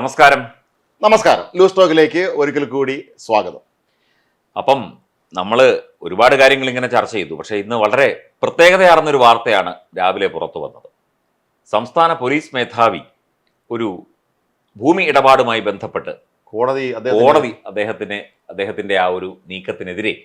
നമസ്കാരം. നമസ്കാരം. ലൂസ് ടോക്കിലേക്ക് ഒരിക്കൽ കൂടി സ്വാഗതം. അപ്പം നമ്മൾ ഒരുപാട് കാര്യങ്ങൾ ഇങ്ങനെ ചർച്ച ചെയ്തു. പക്ഷേ ഇന്ന് വളരെ പ്രത്യേകതയാർന്നൊരു വാർത്തയാണ് രാവിലെ പുറത്തു വന്നത്. സംസ്ഥാന പോലീസ് മേധാവി ഒരു ഭൂമി ഇടപാടുമായി ബന്ധപ്പെട്ട് കോടതി കോടതി അദ്ദേഹത്തിന് അദ്ദേഹത്തിന്റെ ആ ഒരു നീക്കത്തിനെതിരെ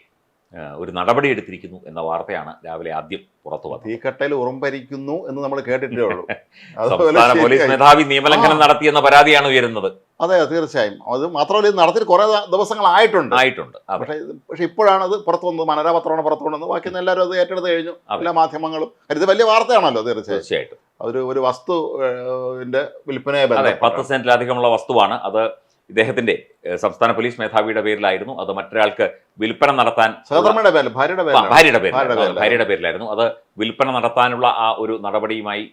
ഒരു നടപടി എടുത്തിരിക്കുന്നു എന്ന വാർത്തയാണ് രാവിലെ ആദ്യം പുറത്തു വന്നത്. തീക്കട്ടയിൽ ഉറുമ്പരിക്കുന്നു എന്ന് നമ്മൾ കേട്ടിട്ടേ ഉള്ളൂ. സംസ്ഥാന പോലീസ്. മേധാവി നിയമലംഘനം നടത്തിയെന്ന പരാതിയാണ് ഉയരുന്നത്. അതെ തീർച്ചയായും. അത് മാത്രമല്ല ഇത് നടത്തിയിട്ട് കുറെ ദിവസങ്ങളായിട്ടുണ്ട് ആയിട്ടുണ്ട്. പക്ഷേ പക്ഷേ ഇപ്പോഴാണ് അത് പുറത്തു വന്നത്. മനരാപത്രമാണ് പുറത്തു കൊണ്ടുവന്നത്. ബാക്കി എല്ലാവരും അത് ഏറ്റെടുത്ത് കഴിഞ്ഞു. എല്ലാ മാധ്യമങ്ങളും. ഇത് വലിയ വാർത്തയാണല്ലോ തീർച്ചയായും. തീർച്ചയായിട്ടും. അതൊരു ഒരു വസ്തുവിന്റെ ന്റെ വിൽപ്പനയെ പത്ത് സെന്റിലധികമുള്ള വസ്തുവാണ്. അത് ഇദ്ദേഹത്തിന്റെ സംസ്ഥാന പോലീസ് മേധാവിയുടെ പേരിലായിരുന്നു. അത് മറ്റൊരാൾക്ക് വിൽപ്പന നടത്താൻ ഭാര്യയുടെ പേര് ഭാര്യയുടെ പേരിലായിരുന്നു ഭാര്യയുടെ അത് ഭാര്യയുടെ പേരിലായിരുന്നു. അത് വിൽപ്പന നടത്താനുള്ള ആ ഒരു നടപടിയുമായി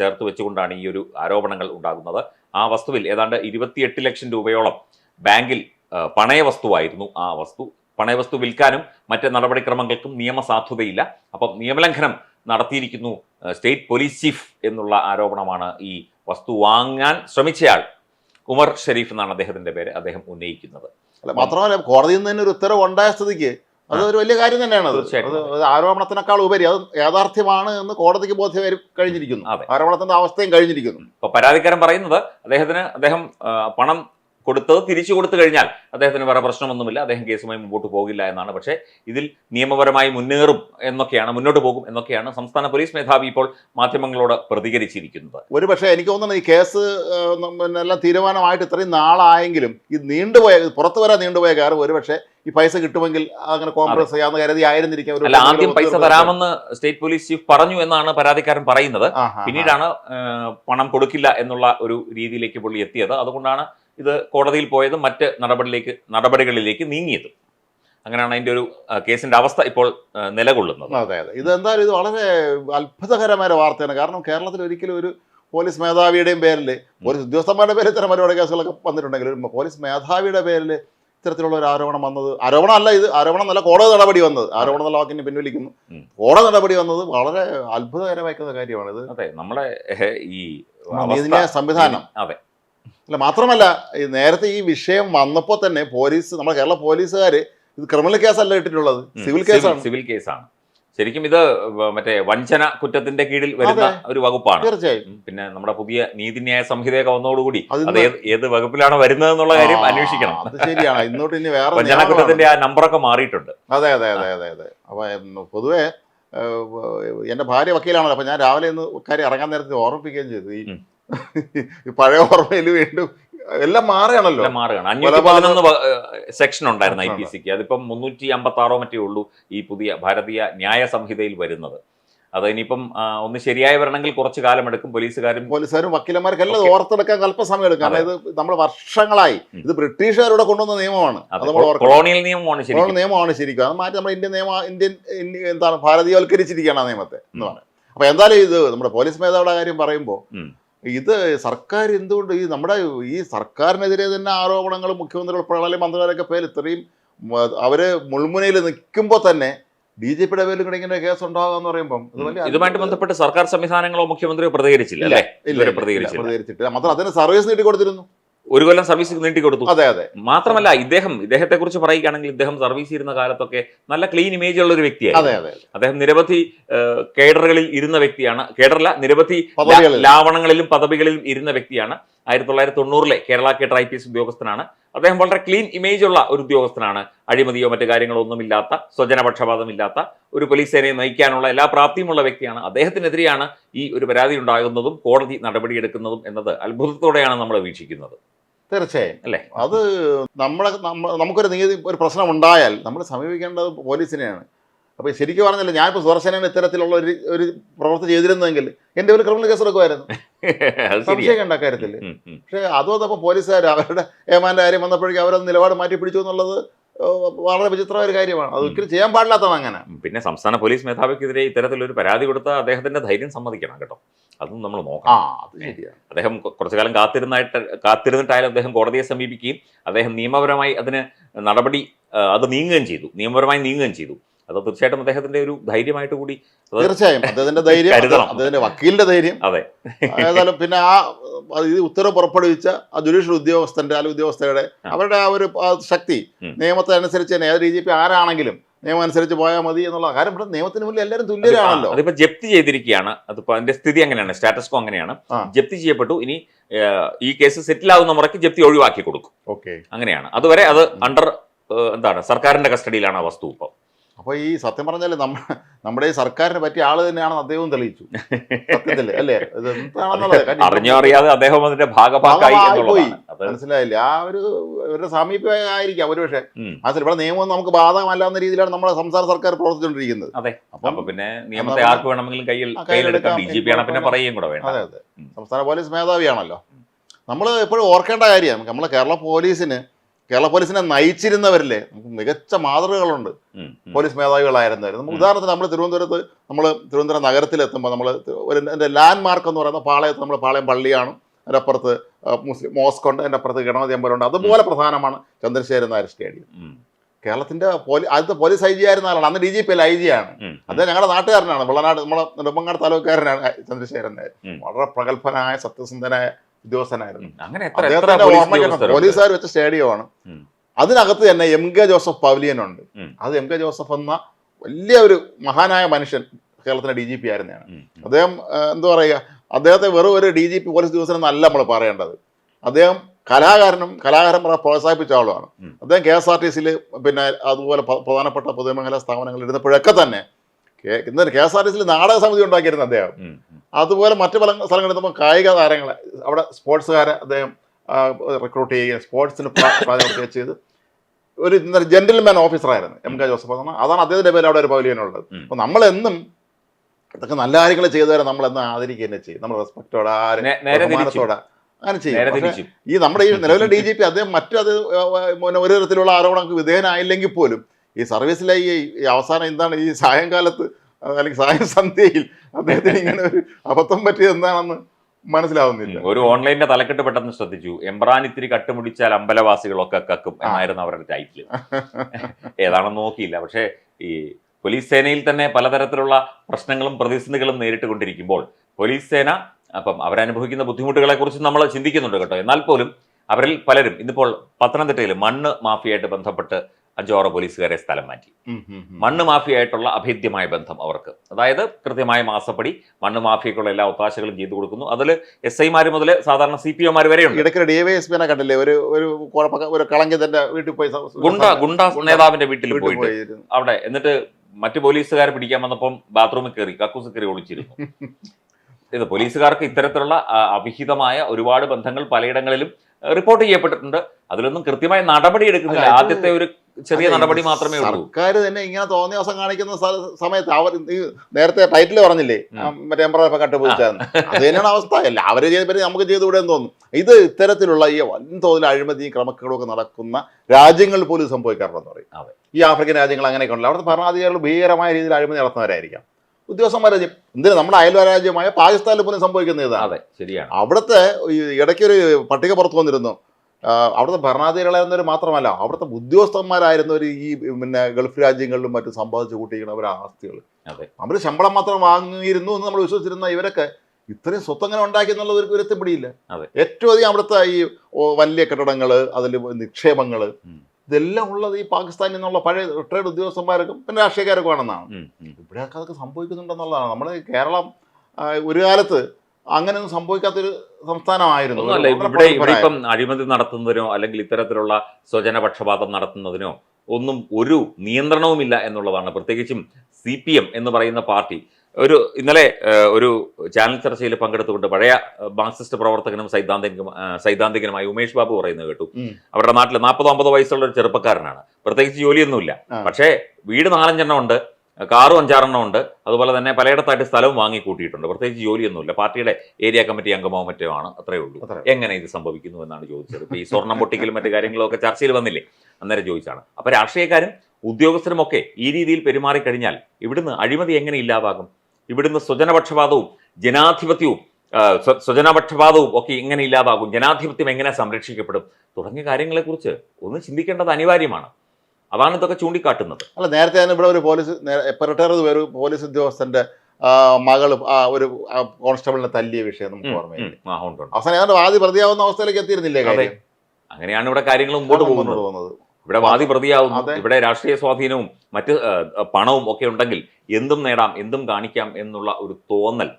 ചേർത്ത് വെച്ചുകൊണ്ടാണ് ഈ ഒരു ആരോപണങ്ങൾ ഉണ്ടാകുന്നത്. ആ വസ്തുവിൽ ഏതാണ്ട് ഇരുപത്തിയെട്ട് ലക്ഷം രൂപയോളം ബാങ്കിൽ പണയ വസ്തുവായിരുന്നു ആ വസ്തു. പണയ വസ്തു വിൽക്കാനും മറ്റ് നടപടിക്രമങ്ങൾക്കും നിയമസാധുതയില്ല. അപ്പം നിയമലംഘനം നടത്തിയിരിക്കുന്നു സ്റ്റേറ്റ് പോലീസ് ചീഫ് എന്നുള്ള ആരോപണമാണ് ഈ വസ്തു വാങ്ങാൻ ശ്രമിച്ചയാൾ. ഉമർ ഷെരീഫ് എന്നാണ് അദ്ദേഹത്തിന്റെ പേര്. അദ്ദേഹം ഉന്നയിക്കുന്നത്. അല്ല മാത്രമല്ല കോടതിയിൽ നിന്ന് തന്നെ ഒരു ഉത്തരവ് ഉണ്ടായ സ്ഥിതിക്ക് അത് ഒരു വലിയ കാര്യം തന്നെയാണ് തീർച്ചയായിട്ടും. ആരോപണത്തിനേക്കാൾ ഉപരി അത് യാഥാർത്ഥ്യമാണ് എന്ന് കോടതിക്ക് ബോധ്യം കഴിഞ്ഞിരിക്കുന്നു. ആരോപണത്തിന്റെ അവസ്ഥയും കഴിഞ്ഞിരിക്കുന്നു. ഇപ്പൊ പരാതിക്കാരൻ പറയുന്നത് അദ്ദേഹത്തിന് അദ്ദേഹം പണം കൊടുത്തത് തിരിച്ചു കൊടുത്തു കഴിഞ്ഞാൽ അദ്ദേഹത്തിന് വേറെ പ്രശ്നമൊന്നുമില്ല. അദ്ദേഹം കേസുമായി മുമ്പോട്ട് പോകില്ല എന്നാണ്. പക്ഷേ ഇതിൽ നിയമപരമായി മുന്നേറും എന്നൊക്കെയാണ് മുന്നോട്ട് പോകും എന്നൊക്കെയാണ് സംസ്ഥാന പോലീസ് മേധാവി ഇപ്പോൾ മാധ്യമങ്ങളോട് പ്രതികരിച്ചിരിക്കുന്നത്. ഒരു പക്ഷേ എനിക്ക് തോന്നുന്നു ഈ കേസ് എല്ലാം തീരുമാനമായിട്ട് ഇത്രയും നാളായെങ്കിലും ഈ നീണ്ടുപോയ പുറത്തു വരാൻ നീണ്ടുപോയ കാര്യം ഒരു പക്ഷേ ഈ പൈസ കിട്ടുമെങ്കിൽ അങ്ങനെ കോൺഗ്രസ് ചെയ്യാമെന്ന് കരുതി ആയിരുന്നിരിക്കും. അല്ല ആദ്യം പൈസ തരാമെന്ന് സ്റ്റേറ്റ് പോലീസ് ചീഫ് പറഞ്ഞു എന്നാണ് പരാതിക്കാരൻ പറയുന്നത്. പിന്നീടാണ് പണം കൊടുക്കില്ല എന്നുള്ള ഒരു രീതിയിലേക്ക് പുള്ളി എത്തിയത്. അതുകൊണ്ടാണ് ഇത് കോടതിയിൽ പോയതും മറ്റ് നടപടിയിലേക്ക് നടപടികളിലേക്ക് നീങ്ങിയത്. അങ്ങനെയാണ് അതിന്റെ ഒരു കേസിന്റെ കേസിന്റെ അവസ്ഥ ഇപ്പോൾ നിലകൊള്ളുന്നത്. അതെ അതെ. ഇത് എന്തായാലും ഇത് വളരെ അത്ഭുതകരമായ വാർത്തയാണ്. കാരണം കേരളത്തിൽ ഒരിക്കലും ഒരു പോലീസ് മേധാവിയുടെയും പേരിൽ പോലീസ് ഉദ്യോഗസ്ഥന്മാരുടെ പേരിൽ ഇത്തരം പരിപാടി കേസുകളൊക്കെ വന്നിട്ടുണ്ടെങ്കിൽ ഒരു പോലീസ് മേധാവിയുടെ പേരിൽ ഇത്തരത്തിലുള്ള ഒരു ആരോപണം വന്നത് ആരോപണമല്ല ഇത് ആരോപണം നല്ല കോടതി നടപടി വന്നത്. ആരോപണം എന്നുള്ള വാക്കിനെ പിൻവലിക്കുന്നു. കോടതി നടപടി വന്നത് വളരെ അത്ഭുതകരമാക്കുന്ന കാര്യമാണ് ഇത്. അതെ നമ്മുടെ ഈ സംവിധാനം. അതെ. അല്ല മാത്രമല്ല ഈ നേരത്തെ ഈ വിഷയം വന്നപ്പോൾ തന്നെ പോലീസ് നമ്മുടെ കേരള പോലീസുകാർ ഇത് ക്രിമിനൽ കേസല്ല ഇട്ടിട്ടുള്ളത്. സിവിൽ കേസാണ്. സിവിൽ കേസാണ്. ശരിക്കും ഇത് മറ്റേ വഞ്ചന കുറ്റത്തിന്റെ കീഴിൽ വരുന്ന ഒരു വകുപ്പാണ്. തീർച്ചയായും. പിന്നെ നമ്മുടെ പുതിയ നീതിന്യായ സംഹിതയൊക്കെ വന്നതോടുകൂടി അത് ഏത് വകുപ്പിലാണ് വരുന്നത് എന്നുള്ള കാര്യം അന്വേഷിക്കണം. അത് ശരിയാണ്. ഇന്നോട്ട് ഇനി വേറെ വഞ്ചന കുറ്റത്തിന്റെ ആ നമ്പറൊക്കെ മാറിയിട്ടുണ്ട്. അതെ അതെ അതെ അതെ അതെ. അപ്പൊ പൊതുവേ എന്റെ ഭാര്യ വക്കീലാണല്ലോ. അപ്പൊ ഞാൻ രാവിലെ ഇന്ന് കാര്യം ഇറങ്ങാൻ നേരത്തെ ഓർമ്മിപ്പിക്കുകയും ചെയ്തു. ഈ പഴയ ഓർമ്മയിൽ വീണ്ടും എല്ലാം മാറുകയാണല്ലോ. മാറുകയാണ്. അഞ്ഞൂറ്റി പതിനൊന്ന് സെക്ഷൻ ഉണ്ടായിരുന്നു ഐ പി സിക്ക്. അതിപ്പം മുന്നൂറ്റി അമ്പത്തി ആറോ മറ്റേ ഉള്ളൂ ഈ പുതിയ ഭാരതീയ ന്യായ സംഹിതയിൽ വരുന്നത്. അത് ഇനിയിപ്പം ഒന്ന് ശരിയായി വരണമെങ്കിൽ കുറച്ച് കാലമെടുക്കും പോലീസുകാരും പോലീസുകാരും വക്കീലന്മാർക്ക് എല്ലാം. ഓർത്തെടുക്കാൻ അല്പസമയം എടുക്കും. അതായത് ഇത് നമ്മൾ വർഷങ്ങളായി. ഇത് ബ്രിട്ടീഷുകാരുടെ കൊണ്ടുവന്ന നിയമമാണ്. കൊളോണിയൽ നിയമമാണ് കൊളോണിയൽ നിയമമാണ് ശരിക്കും. അത് മാറ്റി നമ്മൾ ഇന്ത്യൻ നിയമ ഇന്ത്യൻ ഇന്ത്യ- എന്താണ് ഭാരതീയവൽക്കരിച്ചിരിക്കുകയാണ് ആ നിയമത്തെ എന്ന് പറഞ്ഞു അപ്പൊ എന്തായാലും ഇത് നമ്മുടെ പോലീസ് മേധാവിയുടെ കാര്യം പറയുമ്പോൾ. ഇത് സർക്കാർ എന്തുകൊണ്ട് ഈ നമ്മുടെ ഈ സർക്കാരിനെതിരെ തന്നെ ആരോപണങ്ങൾ മുഖ്യമന്ത്രി പ്രളയ മന്ത്രിമാരൊക്കെ പേര് ഇത്രയും അവർ മുൾമുനയിൽ നിൽക്കുമ്പോൾ തന്നെ ബി ജെ പിയുടെ പേരിൽ കൂടെ ഇങ്ങനെ കേസ് ഉണ്ടാകുക എന്ന് പറയുമ്പോൾ ഇത് ഇതുമായിട്ട് ബന്ധപ്പെട്ട് സർക്കാർ സംവിധാനങ്ങളോ മുഖ്യമന്ത്രിയോ പ്രതികരിച്ചില്ല അല്ലേ? പ്രതികരിച്ചില്ല. പ്രതികരിച്ചിട്ടില്ല. മാത്രം അതിന് സർവീസ് നീട്ടി കൊടുത്തിരുന്നു ഒരു കൊല്ലം സർവീസ് നീട്ടി കൊടുത്തു. അതെ അതെ. മാത്രമല്ല ഇദ്ദേഹം ഇദ്ദേഹത്തെ കുറിച്ച് പറയുകയാണെങ്കിൽ ഇദ്ദേഹം സർവീസ് ഇരുന്ന കാലത്തൊക്കെ നല്ല ക്ലീൻ ഇമേജ് ഉള്ള ഒരു വ്യക്തിയാണ് അതെ അതെ. അദ്ദേഹം നിരവധി കേഡറുകളിൽ ഇരുന്ന വ്യക്തിയാണ്. കേഡറല്ല നിരവധി ലാവണങ്ങളിലും പദവികളിലും ഇരുന്ന വ്യക്തിയാണ്. ആയിരത്തി തൊള്ളായിരത്തി തൊണ്ണൂറിലെ Kerala cadre I P S ഉദ്യോഗസ്ഥനാണ്. അദ്ദേഹം വളരെ ക്ലീൻ ഇമേജ് ഉള്ള ഒരു ഉദ്യോഗസ്ഥനാണ്. അഴിമതിയോ മറ്റു കാര്യങ്ങളോ ഒന്നുമില്ലാത്ത സ്വജനപക്ഷപാതമില്ലാത്ത ഒരു പോലീസ് സേനയെ നയിക്കാനുള്ള എല്ലാ പ്രാപ്തിയുമുള്ള വ്യക്തിയാണ്. അദ്ദേഹത്തിനെതിരെയാണ് ഈ ഒരു പരാതി ഉണ്ടാകുന്നതും കോടതി നടപടിയെടുക്കുന്നതും എന്നത് അത്ഭുതത്തോടെയാണ് നമ്മൾ വീക്ഷിക്കുന്നത്. തീർച്ചയായും. അല്ലേ? അത് നമ്മളെ നമുക്കൊരു നീതി ഒരു പ്രശ്നം ഉണ്ടായാൽ നമ്മൾ സമീപിക്കേണ്ടത് പോലീസിനെയാണ്. അപ്പോൾ ശരിക്കും പറഞ്ഞില്ല ഞാനിപ്പോൾ സുദർശനാണ് ഇത്തരത്തിലുള്ള ഒരു ഒരു പ്രവൃത്തി ചെയ്തിരുന്നെങ്കിൽ എന്റെ ഒരു ക്രിമിനൽ കേസ് എടുക്കുമായിരുന്നു. കണ്ട ശരിയാ. സംശയിക്കേണ്ട കാര്യത്തിൽ. പക്ഷേ അതും അതപ്പോൾ പോലീസുകാർ അവരുടെ ഏമാന്റെ കാര്യം വന്നപ്പോഴേക്കും അവരത് നിലപാട് മാറ്റി പിടിച്ചു എന്നുള്ളത് വളരെ വിചിത്രമായ ഒരു കാര്യമാണ്. അത് ഒരിക്കലും ചെയ്യാൻ പാടില്ലാത്തതാണ് അങ്ങനെ പിന്നെ സംസ്ഥാന പോലീസ് മേധാവിക്കെതിരെ ഇത്തരത്തിലൊരു പരാതി കൊടുത്ത അദ്ദേഹത്തിന്റെ ധൈര്യം സമ്മതിക്കണം കേട്ടോ. അതും നമ്മൾ ആ നോക്കണം അത് ശരിയാണ് അദ്ദേഹം കുറച്ചു കാലം കാത്തിരുന്നായിട്ട് കാത്തിരുന്നിട്ടായാലും അദ്ദേഹം കോടതിയെ സമീപിക്കുകയും അദ്ദേഹം നിയമപരമായി അതിന് നടപടി അത് നീങ്ങുകയും ചെയ്തു. നിയമപരമായി നീങ്ങുകയും ചെയ്തു. അത് തീർച്ചയായിട്ടും അദ്ദേഹത്തിന്റെ ഒരു ധൈര്യമായിട്ട് കൂടി തീർച്ചയായും. അദ്ദേഹത്തിന്റെ ധൈര്യം അദ്ദേഹത്തിന്റെ വക്കീലിന്റെ ധൈര്യം. അതെ. ഏതായാലും പിന്നെ ആ ഇത് ഉത്തരവ് പുറപ്പെടുവിച്ച ആ ജുഡീഷ്യൽ ഉദ്യോഗസ്ഥന്റെ അല്ലെങ്കിൽ ഉദ്യോഗസ്ഥയുടെ അവരുടെ ആ ഒരു ശക്തി. നിയമത്തെ അനുസരിച്ച് തന്നെ ഏത് ഡി ജി പി ആരാണെങ്കിലും നിയമം അനുസരിച്ച് പോയാൽ മതി എന്നുള്ള കാര്യം ഇവിടെ നിയമത്തിന് മുന്നിൽ എല്ലാവരും തുല്യരാണല്ലോ. അതിപ്പോ ജപ്തി ചെയ്തിരിക്കുകയാണ്. അതിപ്പോ അതിന്റെ സ്ഥിതി അങ്ങനെയാണ് സ്റ്റാറ്റസ് കോ അങ്ങനെയാണ്. ജപ്തി ചെയ്യപ്പെട്ടു. ഇനി ഈ കേസ് സെറ്റിൽ ആവുന്ന മുറയ്ക്ക് ജപ്തി ഒഴിവാക്കി കൊടുക്കും. ഓക്കെ. അങ്ങനെയാണ്. അതുവരെ അത് അണ്ടർ എന്താണ് സർക്കാരിന്റെ കസ്റ്റഡിയിലാണ് ആ വസ്തു ഇപ്പം. അപ്പൊ ഈ സത്യം പറഞ്ഞാൽ നമ്മ നമ്മുടെ ഈ സർക്കാരിനെ പറ്റിയ ആൾ തന്നെയാണെന്ന് അദ്ദേഹവും തെളിയിച്ചു. സത്യത്തിൽ അല്ലേ? അറിഞ്ഞോ അറിയാതെ അദ്ദേഹം അതിന്റെ ഭാഗഭാക്കായി ഭാഗമായി പോയി. മനസ്സിലായില്ല? ആ ഒരു ഇവരുടെ സമീപമായിരിക്കാം ഒരുപക്ഷെ. മനസ്സിൽ ഇവിടെ നിയമം നമുക്ക് ബാധകമല്ലാന്ന രീതിയിലാണ് നമ്മുടെ സംസ്ഥാന സർക്കാർ പ്രവർത്തിച്ചുകൊണ്ടിരിക്കുന്നത്. അതെ. അപ്പം പിന്നെ നിയമത്തെ ആർക്ക് വേണമെങ്കിലും കയ്യിൽ കയ്യിലെടുക്കാം. ബി ജെ പി ആണ് പിന്നെ പറയുകയും കൂടെ വേണം അതെ അതെ. സംസ്ഥാന പോലീസ് മേധാവിയാണല്ലോ. നമ്മൾ എപ്പോഴും ഓർക്കേണ്ട കാര്യമാണ്. നമ്മളെ കേരള പോലീസിന് കേരള പോലീസിനെ നയിച്ചിരുന്നവരില്ലേ? നമുക്ക് മികച്ച മാതൃകകളുണ്ട്. പോലീസ് മേധാവികളായിരുന്നവർ നമുക്ക് ഉദാഹരണത്തിന് നമ്മൾ തിരുവനന്തപുരത്ത് നമ്മൾ തിരുവനന്തപുരം നഗരത്തിലെത്തുമ്പോൾ നമ്മൾ ഒരു എന്റെ ലാൻഡ് മാർക്ക് എന്ന് പറയുന്ന പാളയത്ത് നമ്മൾ പാളയം പള്ളിയാണ്. അതിന്റെ അപ്പുറത്ത് മുസ്ലിം മോസ്ക് ഉണ്ട്. അതിന്റെ അപ്പുറത്ത് ഗണപതി അമ്പലമുണ്ട് അതുപോലെ പ്രധാനമാണ് ചന്ദ്രശേഖരൻ നായർ സ്റ്റേഡിയം. കേരളത്തിന്റെ കേരളത്തിന്റെ പോലീസ് ആദ്യത്തെ പോലീസ് ഐ ജി ആയിരുന്ന ആളാണ് അന്ന് ഡി ജി പി അല്ല ഐ ജി ആണ്. അദ്ദേഹം ഞങ്ങളുടെ നാട്ടുകാരനാണ്. വെള്ളനാട് നമ്മളെ നെടുമ്പങ്ങാട് താലൂക്കുകാരനാണ് ചന്ദ്രശേഖരൻ നായർ. വളരെ പ്രഗത്ഭനായ സത്യസന്ധനായ ഉദ്യോഗസ്ഥനായിരുന്നു. അങ്ങനെ പോലീസുകാർ വെച്ച സ്റ്റേഡിയമാണ്. അതിനകത്ത് തന്നെ എം കെ ജോസഫ് പവലിയൻ ഉണ്ട് അത് എം കെ ജോസഫ് എന്ന വലിയ ഒരു മഹാനായ മനുഷ്യൻ കേരളത്തിലെ ഡി ജി പി ആയിരുന്നതാണ് ഉം. അദ്ദേഹം എന്താ പറയുക അദ്ദേഹത്തെ വെറും ഒരു ഡി ജി പി പോലീസ് ഉദ്യോഗസ്ഥൻ എന്നല്ല നമ്മൾ പറയേണ്ടത്. അദ്ദേഹം കലാകാരനും കലാകാരന്മാരെ പ്ര- പ്രോത്സാഹിപ്പിച്ച ആളുമാണ്. അദ്ദേഹം കെ എസ് ആർ ടി സിയിൽ പിന്നെ അതുപോലെ പ്രധാനപ്പെട്ട പൊതുമേഖലാ സ്ഥാപനങ്ങളിൽ ഇരുന്നപ്പോഴൊക്കെ തന്നെ ഇന്ന് കെ എസ് ആർ ടി സിയിൽ നാടക സമിതി ഉണ്ടാക്കിയിരുന്ന അദ്ദേഹം. അതുപോലെ മറ്റു പല സ്ഥലങ്ങളിൽ നമ്മൾ കായിക താരങ്ങളെ അവിടെ സ്പോർട്സുകാരെ അദ്ദേഹം റിക്രൂട്ട് ചെയ്യുകയും സ്പോർട്സിന് പ്രാതിനിധ്യം ചെയ്ത് ഒരു ജെന്റിൽമാൻ ഓഫീസറായിരുന്നു എം കെ ജോസഫ് എന്ന് പറഞ്ഞാൽ അതാണ് അദ്ദേഹത്തിന്റെ പേര് അവിടെ ഒരു പവലിയനുള്ളത് ഉം. അപ്പോൾ നമ്മളെന്നും ഇതൊക്കെ നല്ല കാര്യങ്ങൾ ചെയ്തവരെ നമ്മൾ എന്ന് ആദരിക്കുക തന്നെ ചെയ്യും. നമ്മൾ റെസ്പെക്റ്റോടെ ബഹുമാനത്തോടെ അങ്ങനെ ചെയ്യും. ഈ നമ്മുടെ ഈ നിലവിലെ ഡി ജി പി അദ്ദേഹം മറ്റു അത് ഒരു തരത്തിലുള്ള ആരോപണങ്ങൾക്ക് വിധേയനായില്ലെങ്കിൽ പോലും ഈ സർവീസിലായി ഈ അവസാനം എന്താണ് ഈ സായംകാലത്ത് അല്ലെങ്കിൽ സായം സന്ധ്യയിൽ അദ്ദേഹത്തിന് ഇങ്ങനെ ഒരു അബദ്ധം പറ്റിയത് എന്താണെന്ന് മനസ്സിലാവുന്നില്ല. ഒരു ഓൺലൈനിന്റെ തലക്കെട്ട് പെട്ടെന്ന് ശ്രദ്ധിച്ചു. എംബ്രാൻ ഇത്തിരി കട്ടുമുടിച്ചാൽ അമ്പലവാസികളൊക്കെ കക്കും എന്നായിരുന്നു അവരുടെ ടൈറ്റിൽ ഏതാണെന്ന് നോക്കിയില്ല. പക്ഷേ ഈ പോലീസ് സേനയിൽ തന്നെ പലതരത്തിലുള്ള പ്രശ്നങ്ങളും പ്രതിസന്ധികളും നേരിട്ട് കൊണ്ടിരിക്കുമ്പോൾ പോലീസ് സേന അപ്പം അവരനുഭവിക്കുന്ന ബുദ്ധിമുട്ടുകളെ കുറിച്ച് നമ്മൾ ചിന്തിക്കുന്നുണ്ട് കേട്ടോ. എന്നാൽ പോലും അവരിൽ പലരും ഇന്നിപ്പോൾ പത്തനംതിട്ടയിൽ മണ്ണ് മാഫിയായിട്ട് ബന്ധപ്പെട്ട് അഞ്ചോറ പോലീസുകാരെ സ്ഥലം മാറ്റി. മണ്ണ് മാഫിയായിട്ടുള്ള അഭേദ്യമായ ബന്ധം അവർക്ക്. അതായത് കൃത്യമായ മാസപ്പടി മണ്ണ് മാഫിയക്കുള്ള എല്ലാ ഒത്താശകളും ചെയ്തു കൊടുക്കുന്നു. അതിൽ എസ് ഐമാർ മുതൽ സാധാരണ സി പി ഒമാർ വരെയുണ്ട് ഇടയ്ക്ക് ഡി വൈ എസ് പിനെ കണ്ടില്ലേ? ഒരു ഒരു ഒരു കളങ്കിതന്റെ വീട്ടിൽ പോയി ഗുണ്ട ഗുണ്ട നേതാവിന്റെ വീട്ടിൽ പോയിട്ട്. അവിടെ എന്നിട്ട് മറ്റു പോലീസുകാരെ പിടിക്കാൻ വന്നപ്പം ബാത്റൂമിൽ കയറി കക്കൂസ് കയറി ഒളിച്ചിരുന്നു. ഇത് പോലീസുകാർക്ക് ഇത്തരത്തിലുള്ള അവിഹിതമായ ഒരുപാട് ബന്ധങ്ങൾ പലയിടങ്ങളിലും റിപ്പോർട്ട് ചെയ്യപ്പെട്ടിട്ടുണ്ട്. അതിലൊന്നും കൃത്യമായ നടപടി എടുക്കുന്നില്ല ആദ്യത്തെ ഒരു ചെറിയ നടപടി മാത്രമേ ഉള്ളൂ. സർക്കാർ തന്നെ ഇങ്ങനെ തോന്നിയ ദിവസം കാണിക്കുന്ന സമയത്ത് അവർ നേരത്തെ ടൈറ്റിൽ പറഞ്ഞില്ലേ? എംബ്രോയിഡറി കട്ടുപിടിച്ചാന്ന് അത് തന്നെയാണ് അവസ്ഥ. അല്ല അവർ ചെയ്ത പറ്റി നമുക്ക് ചെയ്തുകൂടെ എന്ന് തോന്നുന്നു ഇത് ഇത്തരത്തിലുള്ള ഈ വൻതോതിൽ അഴിമതിയും ക്രമക്കേടുമൊക്കെ നടക്കുന്ന രാജ്യങ്ങളിൽ പോലും സംഭവിക്കാറുണ്ടെന്ന് പറയും. ഈ ആഫ്രിക്കൻ രാജ്യങ്ങൾ അങ്ങനെയൊക്കെ ഉണ്ടല്ലോ. അവിടുത്തെ ഭരണാധികാരികൾ ഭീകരമായ രീതിയിൽ അഴിമതി നടത്തുന്നവരായിരിക്കാം. ഉദ്യോഗസ്ഥന്മാരെ എന്തിന്? നമ്മുടെ അയൽവരാജ്യമായ പാകിസ്ഥാനിൽ പോലും സംഭവിക്കുന്ന ഇതാണ് അതെ ശരിയാണ്. അവിടുത്തെ ഈ ഇടയ്ക്കൊരു പട്ടിക പുറത്തു വന്നിരുന്നു. അവിടുത്തെ ഭരണാധികാരികളായിരുന്നവർ മാത്രമല്ല അവിടുത്തെ ഉദ്യോഗസ്ഥന്മാരായിരുന്നവർ ഈ പിന്നെ ഗൾഫ് രാജ്യങ്ങളിലും മറ്റും സമ്പാദിച്ചു കൂട്ടിയിരിക്കുന്ന അവരുടെ ആസ്തികൾ അതെ. അവർ ശമ്പളം മാത്രം വാങ്ങിയിരുന്നു എന്ന് നമ്മൾ വിശ്വസിച്ചിരുന്ന ഇവരൊക്കെ ഇത്രയും സ്വത്ത് എങ്ങനെ ഉണ്ടാക്കി എന്നുള്ളത് ഒരു വരുത്തിപ്പിടിയില്ല പിടിയില്ല അതെ. ഏറ്റവും അധികം അവിടുത്തെ ഈ വലിയ കെട്ടിടങ്ങൾ അതിൽ നിക്ഷേപങ്ങൾ. ഇതെല്ലാം ഉള്ളത് ഈ പാകിസ്ഥാനിൽ നിന്നുള്ള പഴയ റിട്ടയർഡ് ഉദ്യോഗസ്ഥന്മാർക്കും പിന്നെ രാഷ്ട്രീയക്കാരൊക്കെ ആണെന്നാണ്. ഇവിടെ അതൊക്കെ സംഭവിക്കുന്നുണ്ടെന്നുള്ളതാണ്. നമ്മുടെ കേരളം ഒരു കാലത്ത് അങ്ങനെയൊന്നും സംഭവിക്കാത്തൊരു സംസ്ഥാനമായിരുന്നു. ഇവിടെ ഇവിടെ ഇപ്പം അഴിമതി നടത്തുന്നതിനോ അല്ലെങ്കിൽ ഇത്തരത്തിലുള്ള സ്വജനപക്ഷപാതം നടത്തുന്നതിനോ ഒന്നും ഒരു നിയന്ത്രണവുമില്ല എന്നുള്ളതാണ്. പ്രത്യേകിച്ചും സി പി എം എന്ന് പറയുന്ന പാർട്ടി ഒരു ഇന്നലെ ഒരു ചാനൽ ചർച്ചയിൽ പങ്കെടുത്തുകൊണ്ട് പഴയ മാർക്സിസ്റ്റ് പ്രവർത്തകനും സൈദ്ധാന്തികനും സൈദ്ധാന്തികനുമായി ഉമേഷ് ബാബു പറയുന്നത് കേട്ടു. അവരുടെ നാട്ടിൽ നാൽപ്പതോ അമ്പതോ വയസ്സുള്ള ഒരു ചെറുപ്പക്കാരനാണ്. പ്രത്യേകിച്ച് ജോലിയൊന്നുമില്ല. പക്ഷേ വീട് നാലഞ്ചെണ്ണം ഉണ്ട് കാറും അഞ്ചാറെണ്ണം ഉണ്ട്. അതുപോലെ തന്നെ പലയിടത്തായിട്ട് സ്ഥലവും വാങ്ങി കൂട്ടിയിട്ടുണ്ട് പ്രത്യേകിച്ച് ജോലിയൊന്നുമില്ല. പാർട്ടിയുടെ ഏരിയ കമ്മിറ്റി അംഗമോ മറ്റോ ആണ്. അത്രേ ഉള്ളൂ. എങ്ങനെ ഇത് സംഭവിക്കുന്നു എന്നാണ് ചോദിച്ചത്. ഈ സ്വർണം പൊട്ടിക്കലും മറ്റു കാര്യങ്ങളും ഒക്കെ ചർച്ചയിൽ വന്നില്ലേ? അന്നേരം ചോദിച്ചാണ്. അപ്പൊ രാഷ്ട്രീയക്കാരും ഉദ്യോഗസ്ഥരും ഒക്കെ ഈ രീതിയിൽ പെരുമാറിക്കഴിഞ്ഞാൽ ഇവിടുന്ന് അഴിമതി എങ്ങനെ ഇല്ലാതാകും? ഇവിടുന്ന് സ്വജനപക്ഷപാതവും ജനാധിപത്യവും സ്വജനപക്ഷപാതവും ഒക്കെ എങ്ങനെ ഇല്ലാതാകും ജനാധിപത്യം എങ്ങനെ സംരക്ഷിക്കപ്പെടും തുടങ്ങിയ കാര്യങ്ങളെക്കുറിച്ച് ഒന്ന് ചിന്തിക്കേണ്ടത് അനിവാര്യമാണ്. അതാണ് ഇതൊക്കെ ചൂണ്ടിക്കാട്ടുന്നത്. അല്ല നേരത്തെ തന്നെ ഇവിടെ ഒരു പോലീസ് റിട്ടയർ പേര് ഒരു പോലീസ് ഉദ്യോഗസ്ഥന്റെ മകൾ മകൾ ആ ഒരു കോൺസ്റ്റബിളിനെ തല്ലിയ വിഷയം നമുക്ക് ഓർമ്മയില്ല. അവസാനം ഏതാണ്ട് വാദി പ്രതിയാവുന്ന അവസ്ഥയിലേക്ക് എത്തിയിരുന്നില്ലേ കാര്യം? അങ്ങനെയാണ് ഇവിടെ കാര്യങ്ങൾ മുമ്പോട്ട് പോകുന്നത്. ഇവിടെ വാദി പ്രതിയാവുന്നു ഇവിടെ രാഷ്ട്രീയ സ്വാധീനവും മറ്റ് പണവും ഒക്കെ ഉണ്ടെങ്കിൽ എന്തും നേടാം എന്തും കാണിക്കാം എന്നുള്ള ഒരു തോന്നൽ.